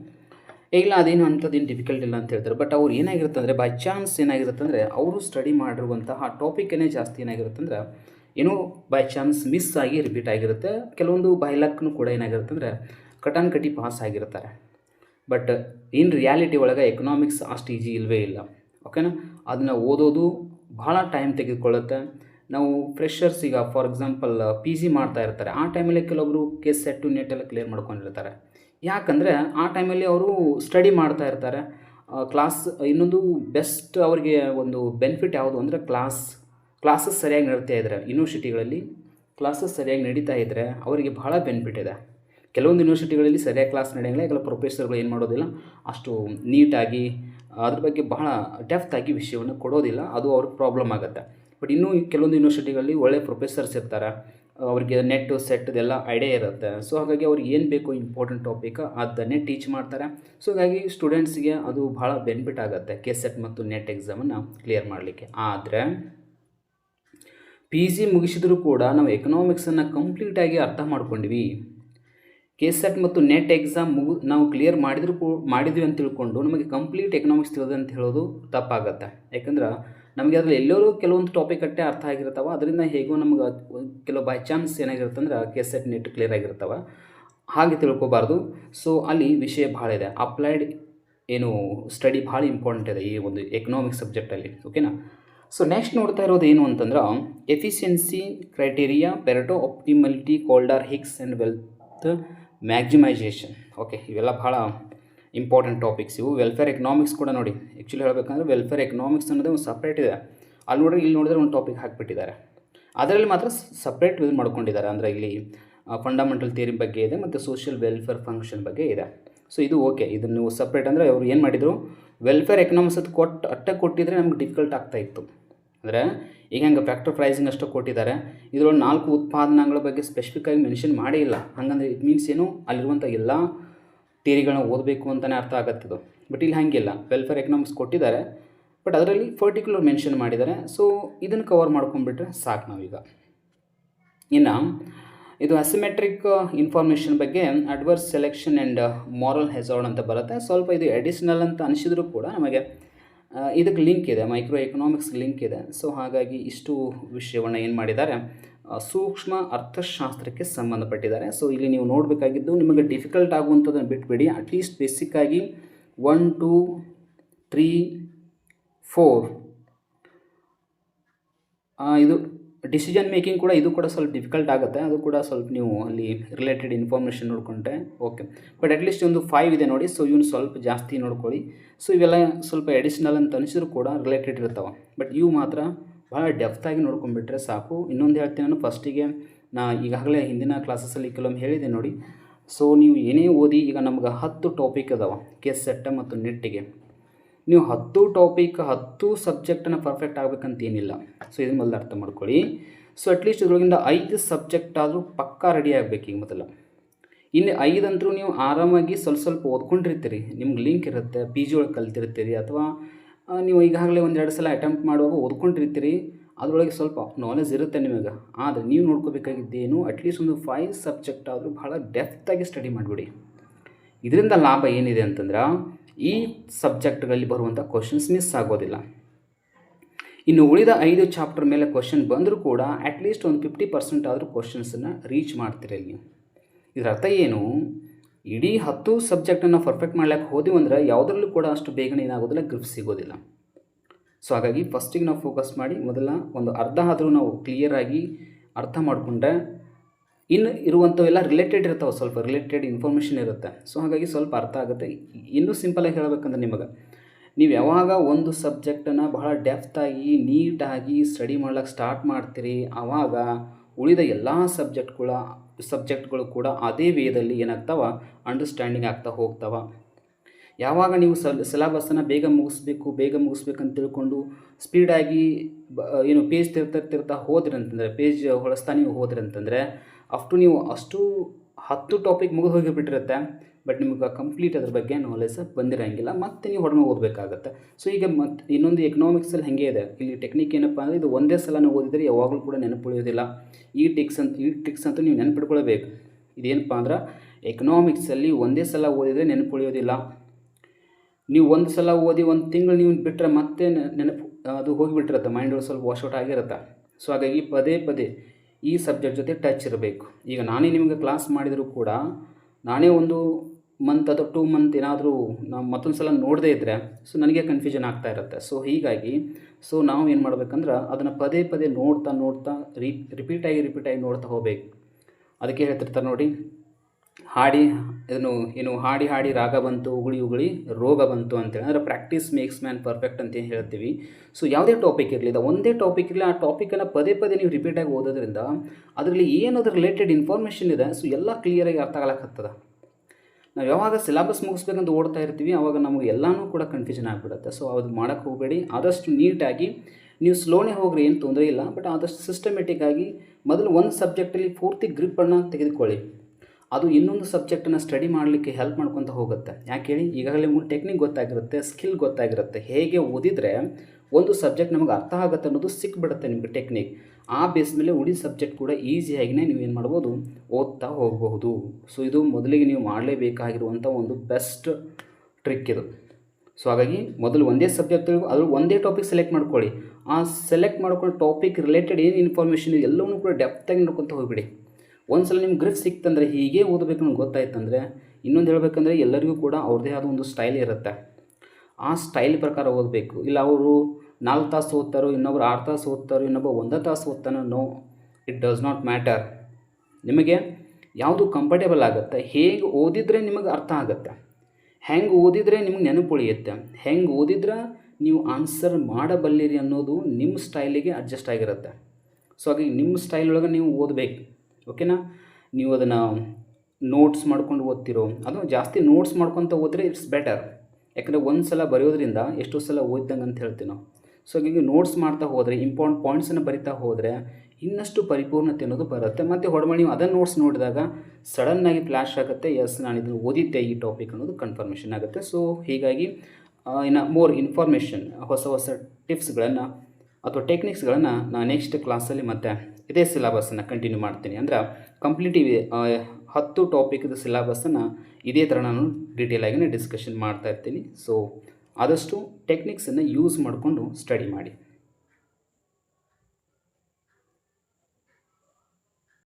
ಇಲ್ಲ, ಅದೇನು ಅಂಥದ್ದೇನು ಡಿಫಿಕಲ್ಟ್ ಇಲ್ಲ ಅಂತ ಹೇಳ್ತಾರೆ. ಬಟ್ ಅವ್ರು ಏನಾಗಿರುತ್ತೆ ಅಂದರೆ ಬೈ ಚಾನ್ಸ್ ಏನಾಗಿರುತ್ತೆ ಅಂದರೆ, ಅವರು ಸ್ಟಡಿ ಮಾಡಿರುವಂತಹ ಟಾಪಿಕೇ ಜಾಸ್ತಿ ಏನಾಗಿರುತ್ತೆ ಅಂದರೆ, ಏನೋ ಬೈ ಚಾನ್ಸ್ ಮಿಸ್ ಆಗಿ ರಿಪೀಟ್ ಆಗಿರುತ್ತೆ. ಕೆಲವೊಂದು ಬೈ ಲಕ್ನು ಕೂಡ ಏನಾಗಿರುತ್ತೆ ಅಂದರೆ ಕಟಾನ್ ಕಟಿ ಪಾಸ್ ಆಗಿರ್ತಾರೆ. ಬಟ್ ಇನ್ ರಿಯಾಲಿಟಿ ಒಳಗೆ ಎಕನಾಮಿಕ್ಸ್ ಅಷ್ಟು ಈಜಿ ಇಲ್ಲವೇ ಇಲ್ಲ. ಓಕೆನಾ ಅದನ್ನು ಓದೋದು ಭಾಳ ಟೈಮ್ ತೆಗೆದುಕೊಳ್ಳುತ್ತೆ. ನಾವು ಫ್ರೆಷರ್ಸ್ ಈಗ ಫಾರ್ ಎಕ್ಸಾಂಪಲ್ ಪಿ ಜಿ ಮಾಡ್ತಾ ಇರ್ತಾರೆ. ಆ ಟೈಮಲ್ಲಿ ಕೆಲವೊಬ್ಬರು ಕೆ ಸೆಟ್ಟು ನೆಟ್ ಎಲ್ಲ ಕ್ಲಿಯರ್ ಮಾಡ್ಕೊಂಡಿರ್ತಾರೆ. ಯಾಕಂದರೆ ಆ ಟೈಮಲ್ಲಿ ಅವರು ಸ್ಟಡಿ ಮಾಡ್ತಾ ಇರ್ತಾರೆ. ಕ್ಲಾಸ್ ಇನ್ನೊಂದು ಬೆಸ್ಟ್ ಅವರಿಗೆ ಒಂದು ಬೆನಿಫಿಟ್ ಯಾವುದು ಅಂದರೆ ಕ್ಲಾಸ್ ಕ್ಲಾಸಸ್ ಸರಿಯಾಗಿ ನಡೀತಾ ಇದ್ದರೆ ಯೂನಿವರ್ಸಿಟಿಗಳಲ್ಲಿ ಕ್ಲಾಸಸ್ ಸರಿಯಾಗಿ ನಡೀತಾ ಇದ್ದರೆ ಅವರಿಗೆ ಬಹಳ ಬೆನಿಫಿಟ್ ಇದೆ. ಕೆಲವೊಂದು ಯೂನಿವರ್ಸಿಟಿಗಳಲ್ಲಿ ಸರಿಯಾಗಿ ಕ್ಲಾಸ್ ನಡೆಯಂಗಿಲ್ಲ, ಕೆಲವು ಪ್ರೊಫೆಸರ್ಗಳು ಏನು ಮಾಡೋದಿಲ್ಲ, ಅಷ್ಟು ನೀಟಾಗಿ ಅದ್ರ ಬಗ್ಗೆ ಬಹಳ ಡೆಫ್ತ್ ಆಗಿ ವಿಷಯವನ್ನು ಕೊಡೋದಿಲ್ಲ, ಅದು ಅವ್ರಿಗೆ ಪ್ರಾಬ್ಲಮ್ ಆಗುತ್ತೆ. ಬಟ್ ಇನ್ನೂ ಕೆಲವೊಂದು ಯೂನಿವರ್ಸಿಟಿಗಳಲ್ಲಿ ಒಳ್ಳೆ ಪ್ರೊಫೆಸರ್ಸ್ ಇರ್ತಾರೆ. ಅವ್ರಿಗೆ ನೆಟ್ಟು ಸೆಟ್ ಇದೆಲ್ಲ ಐಡಿಯಾ ಇರುತ್ತೆ. ಸೊ ಹಾಗಾಗಿ ಅವ್ರಿಗೆ ಏನು ಬೇಕು ಇಂಪಾರ್ಟೆಂಟ್ ಟಾಪಿಕ್ ಅದನ್ನೇ ಟೀಚ್ ಮಾಡ್ತಾರೆ. ಸೊ ಹಾಗಾಗಿ ಸ್ಟೂಡೆಂಟ್ಸ್ಗೆ ಅದು ಭಾಳ ಬೆನಿಫಿಟ್ ಆಗುತ್ತೆ ಕೆ ಸೆಟ್ ಮತ್ತು ನೆಟ್ ಎಕ್ಸಾಮನ್ನು ಕ್ಲಿಯರ್ ಮಾಡಲಿಕ್ಕೆ. ಆದರೆ ಪಿ ಜಿ ಮುಗಿಸಿದರೂ ಕೂಡ ನಾವು ಎಕನಾಮಿಕ್ಸನ್ನು ಕಂಪ್ಲೀಟಾಗಿ ಅರ್ಥ ಮಾಡ್ಕೊಂಡ್ವಿ. ಕೆ ಸೆಟ್ ಮತ್ತು ನೆಟ್ ಎಕ್ಸಾಮ್ ಮುಗು, ನಾವು ಕ್ಲಿಯರ್ ಮಾಡಿದ್ರು ಮಾಡಿದ್ವಿ ಅಂತ ತಿಳ್ಕೊಂಡು ನಮಗೆ ಕಂಪ್ಲೀಟ್ ಎಕನಾಮಿಕ್ಸ್ ತಿಳಿದೆ ಅಂತ ಹೇಳೋದು ತಪ್ಪಾಗತ್ತೆ. ಯಾಕಂದ್ರೆ ನಮಗೆ ಅದರಲ್ಲಿ ಎಲ್ಲರೂ ಕೆಲವೊಂದು ಟಾಪಿಕ್ ಅಟ್ಟೆ ಅರ್ಥ ಆಗಿರ್ತಾವೆ ಅದರಿಂದ ಹೇಗೋ ನಮ್ಗೆ ಕೆಲವು ಬೈ ಚಾನ್ಸ್ ಏನಾಗಿರುತ್ತೆ ಅಂದ್ರೆ ಕೆ ಸೆಟ್ ನೆಟ್ ಕ್ಲಿಯರ್ ಆಗಿರ್ತಾವೆ ಹಾಗೆ ತಿಳ್ಕೊಬಾರ್ದು. ಸೊ ಅಲ್ಲಿ ವಿಷಯ ಭಾಳ ಇದೆ. ಅಪ್ಲೈಡ್ ಏನು ಸ್ಟಡಿ ಭಾಳ ಇಂಪಾರ್ಟೆಂಟ್ ಇದೆ ಈ ಒಂದು ಎಕನಾಮಿಕ್ ಸಬ್ಜೆಕ್ಟಲ್ಲಿ ಓಕೆನಾ ಸೊ ನೆಕ್ಸ್ಟ್ ನೋಡ್ತಾ ಇರೋದು ಏನು ಅಂತಂದ್ರೆ efficiency criteria Pareto optimality Kaldor Hicks and wealth maximisation okay ಇವೆಲ್ಲ ಭಾಳ ಇಂಪಾರ್ಟೆಂಟ್ ಟಾಪಿಕ್ಸ್ ಇವು ವೆಲ್ಫೇರ್ ಎಕನಾಮಿಕ್ಸ್ ಕೂಡ ನೋಡಿ. ಆ್ಯಕ್ಚುಲಿ ಹೇಳಬೇಕಂದ್ರೆ ವೆಲ್ಫೇರ್ ಎಕನಾಮಿಕ್ಸ್ ಅನ್ನೋದೇ ಒಂದು ಸಪ್ರೇಟ್ ಇದೆ. ಅಲ್ಲಿ ನೋಡಿದ್ರೆ ಇಲ್ಲಿ ನೋಡಿದ್ರೆ ಒಂದು ಟಾಪಿಕ್ ಹಾಕಿಬಿಟ್ಟಿದ್ದಾರೆ. ಅದರಲ್ಲಿ ಮಾತ್ರ ಸಪ್ರೇಟ್ ಇದು ಮಾಡ್ಕೊಂಡಿದ್ದಾರೆ. ಅಂದರೆ ಇಲ್ಲಿ ಫಂಡಮೆಂಟಲ್ ಥಿಯರಿ ಬಗ್ಗೆ ಇದೆ ಮತ್ತು ಸೋಷಿಯಲ್ ವೆಲ್ಫೇರ್ ಫಂಕ್ಷನ್ ಬಗ್ಗೆ ಇದೆ. ಸೊ ಇದು ಓಕೆ ಇದನ್ನು ನೀವು ಸಪ್ರೇಟ್ ಅಂದರೆ ಅವರು ಏನು ಮಾಡಿದರು? ವೆಲ್ಫೇರ್ ಎಕನಾಮಿಕ್ಸ್ ಅದು ಕೊಟ್ಟು ಅಟ್ಟೆ ಕೊಟ್ಟಿದ್ರೆ ನಮ್ಗೆ ಡಿಫಿಕಲ್ಟ್ ಆಗ್ತಾ ಇತ್ತು. ಅಂದರೆ, ಈಗ ಹೆಂಗೆ ಫ್ಯಾಕ್ಟರ್ ಪ್ರೈಸಿಂಗ್ ಅಷ್ಟು ಕೊಟ್ಟಿದ್ದಾರೆ. ಇದರೊಳಗೆ ನಾಲ್ಕು ಉತ್ಪಾದನೆಗಳ ಬಗ್ಗೆ ಸ್ಪೆಸಿಫಿಕ್ಕಾಗಿ ಮೆನ್ಷನ್ ಮಾಡೇ ಇಲ್ಲ ಹಾಗಂದ್ರೆ ಇಟ್ ಮೀನ್ಸ್ ಏನು? ಅಲ್ಲಿರುವಂಥ ಎಲ್ಲ ಥಿಯರಿಗಳನ್ನ ಓದಬೇಕು ಅಂತಲೇ ಅರ್ಥ ಆಗತ್ತದು. ಬಟ್ ಇಲ್ಲಿ ಹಾಗಿಲ್ಲ. ವೆಲ್ಫೇರ್ ಎಕನಾಮಿಕ್ಸ್ ಕೊಟ್ಟಿದ್ದಾರೆ. ಬಟ್ ಅದರಲ್ಲಿ ಪರ್ಟಿಕ್ಯುಲರ್ ಮೆನ್ಷನ್ ಮಾಡಿದ್ದಾರೆ. ಸೊ ಇದನ್ನು ಕವರ್ ಮಾಡ್ಕೊಂಡ್ಬಿಟ್ರೆ ಸಾಕು ನಾವೀಗ. ಇನ್ನು, ಇದು ಅಸಿಮೆಟ್ರಿಕ್ ಇನ್ಫಾರ್ಮೇಷನ್ ಬಗ್ಗೆ adverse selection and moral hazard ಅಂತ ಬರುತ್ತೆ. ಸ್ವಲ್ಪ ಇದು ಎಡಿಷ್ನಲ್ ಅಂತ ಅನಿಸಿದ್ರು ಕೂಡ ನಮಗೆ ಇದಕ್ಕೆ ಲಿಂಕ್ ಇದೆ. ಮೈಕ್ರೋ ಎಕನಾಮಿಕ್ಸ್ ಲಿಂಕ್ ಇದೆ. ಸೊ ಹಾಗಾಗಿ ಇಷ್ಟು ವಿಷಯವನ್ನು ಏನು ಮಾಡಿದ್ದಾರೆ. ಸೂಕ್ಷ್ಮ ಅರ್ಥಶಾಸ್ತ್ರಕ್ಕೆ ಸಂಬಂಧಪಟ್ಟಿದ್ದಾರೆ. ಸೊ ಇಲ್ಲಿ ನೀವು ನೋಡಬೇಕಾಗಿದ್ದು ನಿಮಗೆ ಡಿಫಿಕಲ್ಟ್ ಆಗುವಂಥದ್ದನ್ನು ಬಿಟ್ಬಿಡಿ. ಅಟ್ಲೀಸ್ಟ್ ಬೇಸಿಕ್ಕಾಗಿ ಒನ್ ಟೂ ತ್ರೀ ಫೋರ್ ಇದು ಡಿಸಿಷನ್ ಮೇಕಿಂಗ್ ಕೂಡ ಇದು ಕೂಡ ಸ್ವಲ್ಪ ಡಿಫಿಕಲ್ಟ್ ಆಗುತ್ತೆ. ಅದು ಕೂಡ ಸ್ವಲ್ಪ ನೀವು ಅಲ್ಲಿ ರಿಲೇಟೆಡ್ ಇನ್ಫಾರ್ಮೇಷನ್ ನೋಡಿಕೊಂಡ್ರೆ ಓಕೆ ಬಟ್ ಅಟ್ಲೀಸ್ಟ್ ಒಂದು ಫೈವ್ ಇದೆ ನೋಡಿ. ಸೊ ಇವನು ಸ್ವಲ್ಪ ಜಾಸ್ತಿ ನೋಡ್ಕೊಳ್ಳಿ. ಸೊ ಇವೆಲ್ಲ ಸ್ವಲ್ಪ ಎಡಿಷ್ನಲ್ ಅಂತ ಅನಿಸಿದ್ರು ಕೂಡ ರಿಲೇಟೆಡ್ ಇರ್ತಾವೆ. ಬಟ್ ಇವು ಮಾತ್ರ ಭಾಳ ಡೆಫ್ತಾಗಿ ನೋಡ್ಕೊಂಡ್ಬಿಟ್ರೆ ಸಾಕು. ಇನ್ನೊಂದು ಹೇಳ್ತೀನಿ ನಾನು ಫಸ್ಟಿಗೆ ನಾ ಈಗಾಗಲೇ ಹಿಂದಿನ ಕ್ಲಾಸಸ್ಸಲ್ಲಿ ಕೆಲವೊಮ್ಮೆ ಹೇಳಿದೆ ನೋಡಿ. ಸೊ ನೀವು ಏನೇ ಓದಿ, ಈಗ ನಮ್ಗೆ ಹತ್ತು ಟಾಪಿಕ್ ಅದಾವ ಕೆ ಸೆಟ್ಟ ಮತ್ತು ನೆಟ್ಟಿಗೆ ನೀವು ಹತ್ತು ಟಾಪಿಕ್ ಹತ್ತು ಸಬ್ಜೆಕ್ಟನ್ನು ಪರ್ಫೆಕ್ಟ್ ಆಗಬೇಕಂತ ಏನಿಲ್ಲ. ಸೊ ಇದನ್ನ ಮೊದಲು ಅರ್ಥ ಮಾಡ್ಕೊಳ್ಳಿ. ಸೊ ಅಟ್ಲೀಸ್ಟ್ ಇದ್ರೊಳಗಿಂದ ಐದು ಸಬ್ಜೆಕ್ಟ್ ಆದರೂ ಪಕ್ಕಾ ರೆಡಿ ಆಗಬೇಕು ಈಗ ಮೊದಲು. ಇನ್ನು ಐದಂತರೂ ನೀವು ಆರಾಮಾಗಿ ಸ್ವಲ್ಪ ಸ್ವಲ್ಪ ಓದ್ಕೊಂಡಿರ್ತೀರಿ. ನಿಮ್ಗೆ ಲಿಂಕ್ ಇರುತ್ತೆ ಪಿ ಜಿ ಒಳಗೆ ಕಲ್ತಿರ್ತೀರಿ ಅಥವಾ ನೀವು ಈಗಾಗಲೇ ಒಂದೆರಡು ಸಲ ಅಟೆಂಪ್ಟ್ ಮಾಡುವಾಗ ಓದ್ಕೊಂಡಿರ್ತೀರಿ. ಅದರೊಳಗೆ ಸ್ವಲ್ಪ ನಾಲೆಜ್ ಇರುತ್ತೆ ನಿಮಗೆ. ಆದರೆ ನೀವು ನೋಡ್ಕೋಬೇಕಾಗಿದ್ದೇನು ಅಟ್ಲೀಸ್ಟ್ ಒಂದು ಫೈವ್ ಸಬ್ಜೆಕ್ಟ್ ಆದರೂ ಭಾಳ ಡೆಫ್ತಾಗಿ ಸ್ಟಡಿ ಮಾಡಿಬಿಡಿ. ಇದರಿಂದ ಲಾಭ ಏನಿದೆ ಅಂತಂದ್ರೆ, ಈ ಸಬ್ಜೆಕ್ಟ್ಗಳಲ್ಲಿ ಬರುವಂಥ ಕ್ವಶನ್ಸ್ ಮಿಸ್ ಆಗೋದಿಲ್ಲ. ಇನ್ನು ಉಳಿದ ಐದು ಚಾಪ್ಟರ್ ಮೇಲೆ ಕ್ವಶನ್ ಬಂದರೂ ಕೂಡ ಅಟ್ಲೀಸ್ಟ್ ಒಂದು ಫಿಫ್ಟಿ ಪರ್ಸೆಂಟ್ ಆದರೂ ಕ್ವಶನ್ಸನ್ನು ರೀಚ್ ಮಾಡ್ತೀರಿ ನೀವು ಇದರ ಅರ್ಥ ಏನು ಇಡೀ ಹತ್ತು ಸಬ್ಜೆಕ್ಟನ್ನು ಪರ್ಫೆಕ್ಟ್ ಮಾಡ್ಲಿಕ್ಕೆ ಹೋದಿವಿ ಅಂದ್ರೆ ಯಾವುದರಲ್ಲೂ ಕೂಡ ಅಷ್ಟು ಬೇಗನೆ ಏನಾಗೋದಿಲ್ಲ ಗ್ರಿಪ್ ಸಿಗೋದಿಲ್ಲ. ಸೊ ಹಾಗಾಗಿ ಫಸ್ಟಿಗೆ ನಾವು ಫೋಕಸ್ ಮಾಡಿ ಮೊದಲ ಒಂದು ಅರ್ಧ ಆದರೂ ನಾವು ಕ್ಲಿಯರಾಗಿ ಅರ್ಥ ಮಾಡಿಕೊಂಡ್ರೆ ಇನ್ನು ಇರುವಂಥವೆಲ್ಲ ರಿಲೇಟೆಡ್ ಇರ್ತಾವೆ, ಸ್ವಲ್ಪ ರಿಲೇಟೆಡ್ ಇನ್ಫಾರ್ಮೇಷನ್ ಇರುತ್ತೆ. ಸೊ ಹಾಗಾಗಿ ಸ್ವಲ್ಪ ಅರ್ಥ ಆಗುತ್ತೆ. ಇನ್ನೂ ಸಿಂಪಲಾಗಿ ಹೇಳಬೇಕಂದ್ರೆ ನಿಮಗೆ, ನೀವು ಯಾವಾಗ ಒಂದು ಸಬ್ಜೆಕ್ಟನ್ನು ಬಹಳ ಡೆಫ್ತಾಗಿ ನೀಟಾಗಿ ಸ್ಟಡಿ ಮಾಡ್ಲಿಕ್ಕೆ ಸ್ಟಾರ್ಟ್ ಮಾಡ್ತೀರಿ, ಆವಾಗ ಉಳಿದ ಎಲ್ಲ ಸಬ್ಜೆಕ್ಟ್ಗಳ ಸಬ್ಜೆಕ್ಟ್ಗಳು ಕೂಡ ಅದೇ ವೇದಲ್ಲಿ ಏನಾಗ್ತಾವ? ಅಂಡರ್ಸ್ಟ್ಯಾಂಡಿಂಗ್ ಆಗ್ತಾ ಹೋಗ್ತಾವ. ಯಾವಾಗ ನೀವು ಸಲ್ ಸಿಲೆಬಸ್ಸನ್ನು ಬೇಗ ಮುಗಿಸ್ಬೇಕು ಬೇಗ ಮುಗಿಸ್ಬೇಕು ಅಂತ ತಿಳ್ಕೊಂಡು ಸ್ಪೀಡಾಗಿ ಬ, ಏನು ಪೇಜ್ ತಿರ್ತಾ ತಿರ್ತಾ ಹೋದ್ರಿ ಅಂತಂದರೆ ಪೇಜ್ ಹೊಳಸ್ತಾ ನೀವು ಹೋದ್ರಿ ಅಂತಂದರೆ ಅಷ್ಟು ನೀವು ಅಷ್ಟು ಹತ್ತು ಟಾಪಿಕ್ ಮುಗಿದು ಹೋಗಿಬಿಟ್ಟಿರುತ್ತೆ. ಬಟ್ ನಿಮ್ಗೆ ಕಂಪ್ಲೀಟ್ ಅದ್ರ ಬಗ್ಗೆ ನಾಲೆಜ್ ಬಂದಿರೋಂಗಿಲ್ಲ, ಮತ್ತೆ ನೀವು ಹೊರಗೆ ಓದಬೇಕಾಗತ್ತೆ. ಸೊ ಈಗ ಮತ್ತೆ ಇನ್ನೊಂದು ಎಕನಾಮಿಕ್ಸಲ್ಲಿ ಹೇಗೆ ಇದೆ. ಇಲ್ಲಿ ಟೆಕ್ನಿಕ್ ಏನಪ್ಪ ಅಂದರೆ ಇದು ಒಂದೇ ಸಲ ನಾವು ಓದಿದರೆ ಯಾವಾಗಲೂ ಕೂಡ ನೆನಪುಳಿಯೋದಿಲ್ಲ. ಈ ಟಿಕ್ಸ್ ಅಂತ, ಈ ಟ್ರಿಕ್ಸ್ ಅಂತ ನೀವು ನೆನಪಿಟ್ಕೊಳ್ಬೇಕು. ಇದೇನಪ್ಪ ಅಂದ್ರೆ ಎಕನಾಮಿಕ್ಸಲ್ಲಿ ಒಂದೇ ಸಲ ಓದಿದರೆ ನೆನಪುಳಿಯೋದಿಲ್ಲ. ನೀವು ಒಂದು ಸಲ ಓದಿ ಒಂದು ತಿಂಗಳು ನೀವು ಬಿಟ್ಟರೆ ಮತ್ತೆ ನೆನಪು, ಅದು ಹೋಗಿಬಿಟ್ಟಿರುತ್ತೆ ಮೈಂಡ್ ಸ್ವಲ್ಪ ವಾಶ್ಔಟ್ ಆಗಿರುತ್ತೆ. ಸೊ ಹಾಗಾಗಿ ಪದೇ ಪದೇ ಈ ಸಬ್ಜೆಕ್ಟ್ ಜೊತೆ ಟಚ್ ಇರಬೇಕು. ಈಗ ನಾನೇ ನಿಮಗೆ ಕ್ಲಾಸ್ ಮಾಡಿದರೂ ಕೂಡ ನಾನೇ ಒಂದು ಮಂತ್ ಅಥವಾ ಟೂ ಮಂತ್ ಏನಾದರೂ ನಾವು ಮತ್ತೊಂದು ಸಲ ನೋಡದೇ ಇದ್ದರೆ ಸೊ ನನಗೆ ಕನ್ಫ್ಯೂಷನ್ ಆಗ್ತಾ ಇರುತ್ತೆ. ಸೊ ಹೀಗಾಗಿ ಸೊ ನಾವು ಏನು ಮಾಡ್ಬೇಕಂದ್ರೆ, ಅದನ್ನು ಪದೇ ಪದೇ ನೋಡ್ತಾ ನೋಡ್ತಾ ರಿ ರಿಪೀಟಾಗಿ ರಿಪೀಟಾಗಿ ನೋಡ್ತಾ ಹೋಗ್ಬೇಕು. ಅದಕ್ಕೆ ಹೇಳ್ತಿರ್ತಾರೆ ನೋಡಿ, ಹಾಡಿ, ಇದನ್ನು, ಏನು ಹಾಡಿ ಹಾಡಿ ರಾಗ ಬಂತು, ಉಗುಳಿ ಉಗುಳಿ ರೋಗ ಬಂತು ಅಂತೇಳಿ. ಅಂದರೆ ಪ್ರಾಕ್ಟೀಸ್ ಮೇಕ್ಸ್ ಮ್ಯಾನ್ ಪರ್ಫೆಕ್ಟ್ ಅಂತ ಹೇಳ್ತೀವಿ. ಸೊ ಯಾವುದೇ ಟಾಪಿಕ್ ಇರಲಿ, ಇದು ಒಂದೇ ಟಾಪಿಕ್ ಇರಲಿ, ಆ ಟಾಪಿಕನ್ನು ಪದೇ ಪದೇ ನೀವು ರಿಪೀಟಾಗಿ ಓದೋದ್ರಿಂದ, ಅದರಲ್ಲಿ ಏನು ಅದ್ರ ರಿಲೇಟೆಡ್ ಇನ್ಫಾರ್ಮೇಷನ್ ಇದೆ ಸೊ ಎಲ್ಲ ಕ್ಲಿಯರಾಗಿ ಅರ್ಥ ಆಗಲಕ್ಕತ್ತದ ನಾವು ಯಾವಾಗ ಸಿಲೆಬಸ್ ಮುಗಿಸ್ಬೇಕಂತ ಓಡ್ತಾ ಇರ್ತೀವಿ ಆವಾಗ ನಮಗೆ ಎಲ್ಲನೂ ಕೂಡ ಕನ್ಫ್ಯೂಷನ್ ಆಗಿಬಿಡುತ್ತೆ. ಸೊ ಅದು ಮಾಡೋಕ್ಕೆ ಹೋಗಬೇಡಿ. ಆದಷ್ಟು ನೀಟಾಗಿ, ನೀವು ಸ್ಲೋನೇ ಹೋಗ್ರಿ, ಏನು ತೊಂದರೆ ಇಲ್ಲ. ಬಟ್ ಆದಷ್ಟು ಸಿಸ್ಟಮೆಟಿಕ್ಕಾಗಿ ಮೊದಲು ಒಂದು ಸಬ್ಜೆಕ್ಟಲ್ಲಿ ಪೂರ್ತಿ ಗ್ರಿಪ್ಪನ್ನು ತೆಗೆದುಕೊಳ್ಳಿ. ಅದು ಇನ್ನೊಂದು ಸಬ್ಜೆಕ್ಟನ್ನು ಸ್ಟಡಿ ಮಾಡಲಿಕ್ಕೆ ಹೆಲ್ಪ್ ಮಾಡ್ಕೊತ ಹೋಗುತ್ತೆ. ಯಾಕೆ ಹೇಳಿ? ಈಗಾಗಲೇ ನಿಮ್ಗೆ ಟೆಕ್ನಿಕ್ ಗೊತ್ತಾಗಿರುತ್ತೆ ಸ್ಕಿಲ್ ಗೊತ್ತಾಗಿರುತ್ತೆ. ಹೇಗೆ ಓದಿದರೆ ಒಂದು ಸಬ್ಜೆಕ್ಟ್ ನಮಗೆ ಅರ್ಥ ಆಗುತ್ತೆ ಅನ್ನೋದು ಸಿಕ್ಬಿಡುತ್ತೆ ನಿಮಗೆ ಟೆಕ್ನಿಕ್ ಆ ಬೇಸ್ ಮೇಲೆ ಉಳಿದ ಸಬ್ಜೆಕ್ಟ್ ಕೂಡ ಈಸಿಯಾಗಿನೇ ನೀವು ಏನು ಮಾಡ್ಬೋದು? ಓದ್ತಾ ಹೋಗಬಹುದು. ಸೊ ಇದು ಮೊದಲಿಗೆ ನೀವು ಮಾಡಲೇಬೇಕಾಗಿರುವಂಥ ಒಂದು ಬೆಸ್ಟ್ ಟ್ರಿಕ್ ಇದು. ಸೊ ಹಾಗಾಗಿ ಮೊದಲು ಒಂದೇ ಸಬ್ಜೆಕ್ಟ್ ಅದ್ರಲ್ಲಿ ಒಂದೇ ಟಾಪಿಕ್ ಸೆಲೆಕ್ಟ್ ಮಾಡ್ಕೊಳ್ಳಿ. ಆ ಸೆಲೆಕ್ಟ್ ಮಾಡ್ಕೊಂಡು ಟಾಪಿಕ್ ರಿಲೇಟೆಡ್ ಏನು ಇನ್ಫಾರ್ಮೇಷನ್ ಇದೆ ಎಲ್ಲವೂ ಕೂಡ ಡೆಪ್ತಾಗಿ ನೋಡ್ಕೊತ ಹೋಗ್ಬಿಡಿ. ಒಂದು ಸಲ ನಿಮ್ಗೆ ಗ್ರಿಫ್ ಸಿಕ್ತಂದ್ರೆ ಹೀಗೆ ಓದಬೇಕು ನಮ್ಗೆ ಗೊತ್ತಾಯ್ತಂದರೆ, ಇನ್ನೊಂದು ಹೇಳಬೇಕಂದ್ರೆ ಎಲ್ಲರಿಗೂ ಕೂಡ ಅವ್ರದ್ದೇ ಆದ ಒಂದು ಸ್ಟೈಲ್ ಇರುತ್ತೆ. ಆ ಸ್ಟೈಲ್ ಪ್ರಕಾರ ಓದಬೇಕು. ಇಲ್ಲ ಅವರು ನಾಲ್ಕು ತಾಸು ಓದ್ತಾರೋ, ಇನ್ನೊಬ್ರು ಆರು ತಾಸು ಓದ್ತಾರೋ, ಇನ್ನೊಬ್ಬ ಒಂದೇ ತಾಸು ಓದ್ತಾನೋ, no, it does not matter. ನಿಮಗೆ ಯಾವುದು ಕಂಫರ್ಟೇಬಲ್ ಆಗುತ್ತೆ, ಹೇಗೆ ಓದಿದರೆ ನಿಮಗೆ ಅರ್ಥ ಆಗುತ್ತೆ, ಹೆಂಗೆ ಓದಿದರೆ ನಿಮ್ಗೆ ನೆನಪು ಉಳಿಯುತ್ತೆ, ಹೆಂಗೆ ಓದಿದ್ರೆ ನೀವು ಆನ್ಸರ್ ಮಾಡಬಲ್ಲಿರಿ ಅನ್ನೋದು ನಿಮ್ಮ ಸ್ಟೈಲಿಗೆ ಅಡ್ಜಸ್ಟ್ ಆಗಿರುತ್ತೆ. ಸೊ, ಹಾಗಾಗಿ ನಿಮ್ಮ ಸ್ಟೈಲ್ ಒಳಗೆ ನೀವು ಓದಬೇಕು, ಓಕೆನಾ? ನೀವು ಅದನ್ನು ನೋಟ್ಸ್ ಮಾಡ್ಕೊಂಡು ಓದ್ತಿರೋ, ಅದು ಜಾಸ್ತಿ ನೋಟ್ಸ್ ಮಾಡ್ಕೊತ ಓದ್ರೆ ಇಟ್ಸ್ ಬೆಟರ್. ಯಾಕಂದರೆ ಒಂದು ಸಲ ಬರೆಯೋದ್ರಿಂದ ಎಷ್ಟೋ ಸಲ ಓದ್ದಂಗೆ ಅಂತ ಹೇಳ್ತೀವಿ ನಾವು. ಸೊ ಹಾಗಾಗಿ ನೋಟ್ಸ್ ಮಾಡ್ತಾ ಹೋದರೆ ಇಂಪಾರ್ಟೆಂಟ್ ಪಾಯಿಂಟ್ಸನ್ನು ಬರಿತಾ ಹೋದರೆ ಇನ್ನಷ್ಟು ಪರಿಪೂರ್ಣತೆ ಅನ್ನೋದು ಬರುತ್ತೆ. ಮತ್ತು ಹೊಡಮಣಿ ನೀವು ಅದನ್ನು ನೋಟ್ಸ್ ನೋಡಿದಾಗ ಸಡನ್ನಾಗಿ ಫ್ಲ್ಯಾಶ್ ಆಗುತ್ತೆ ಎಸ್ ನಾನು ಇದನ್ನು ಓದಿದ್ದೆ ಈ ಟಾಪಿಕ್ ಅನ್ನೋದು ಕನ್ಫರ್ಮೇಷನ್ ಆಗುತ್ತೆ. ಸೊ ಹೀಗಾಗಿ ಇನ್ನು ಮೋರ್ ಇನ್ಫಾರ್ಮೇಷನ್ ಹೊಸ ಹೊಸ ಟಿಪ್ಸ್ಗಳನ್ನು ಅಥವಾ ಟೆಕ್ನಿಕ್ಸ್ಗಳನ್ನು ನಾನು ನೆಕ್ಸ್ಟ್ ಕ್ಲಾಸಲ್ಲಿ ಮತ್ತೆ ಇದೇ ಸಿಲೆಬಸ್ಸನ್ನು ಕಂಟಿನ್ಯೂ ಮಾಡ್ತೀನಿ. ಅಂದ್ರೆ ಕಂಪ್ಲೀಟ್ ಹತ್ತು ಟಾಪಿಕ್ದು ಸಿಲೆಬಸ್ಸನ್ನು ಇದೇ ಥರ ನಾನು ಡೀಟೇಲಾಗಿ ಡಿಸ್ಕಷನ್ ಮಾಡ್ತಾ ಇರ್ತೀನಿ. ಸೊ ಆದಷ್ಟು ಟೆಕ್ನಿಕ್ಸನ್ನು ಯೂಸ್ ಮಾಡಿಕೊಂಡು ಸ್ಟಡಿ ಮಾಡಿ.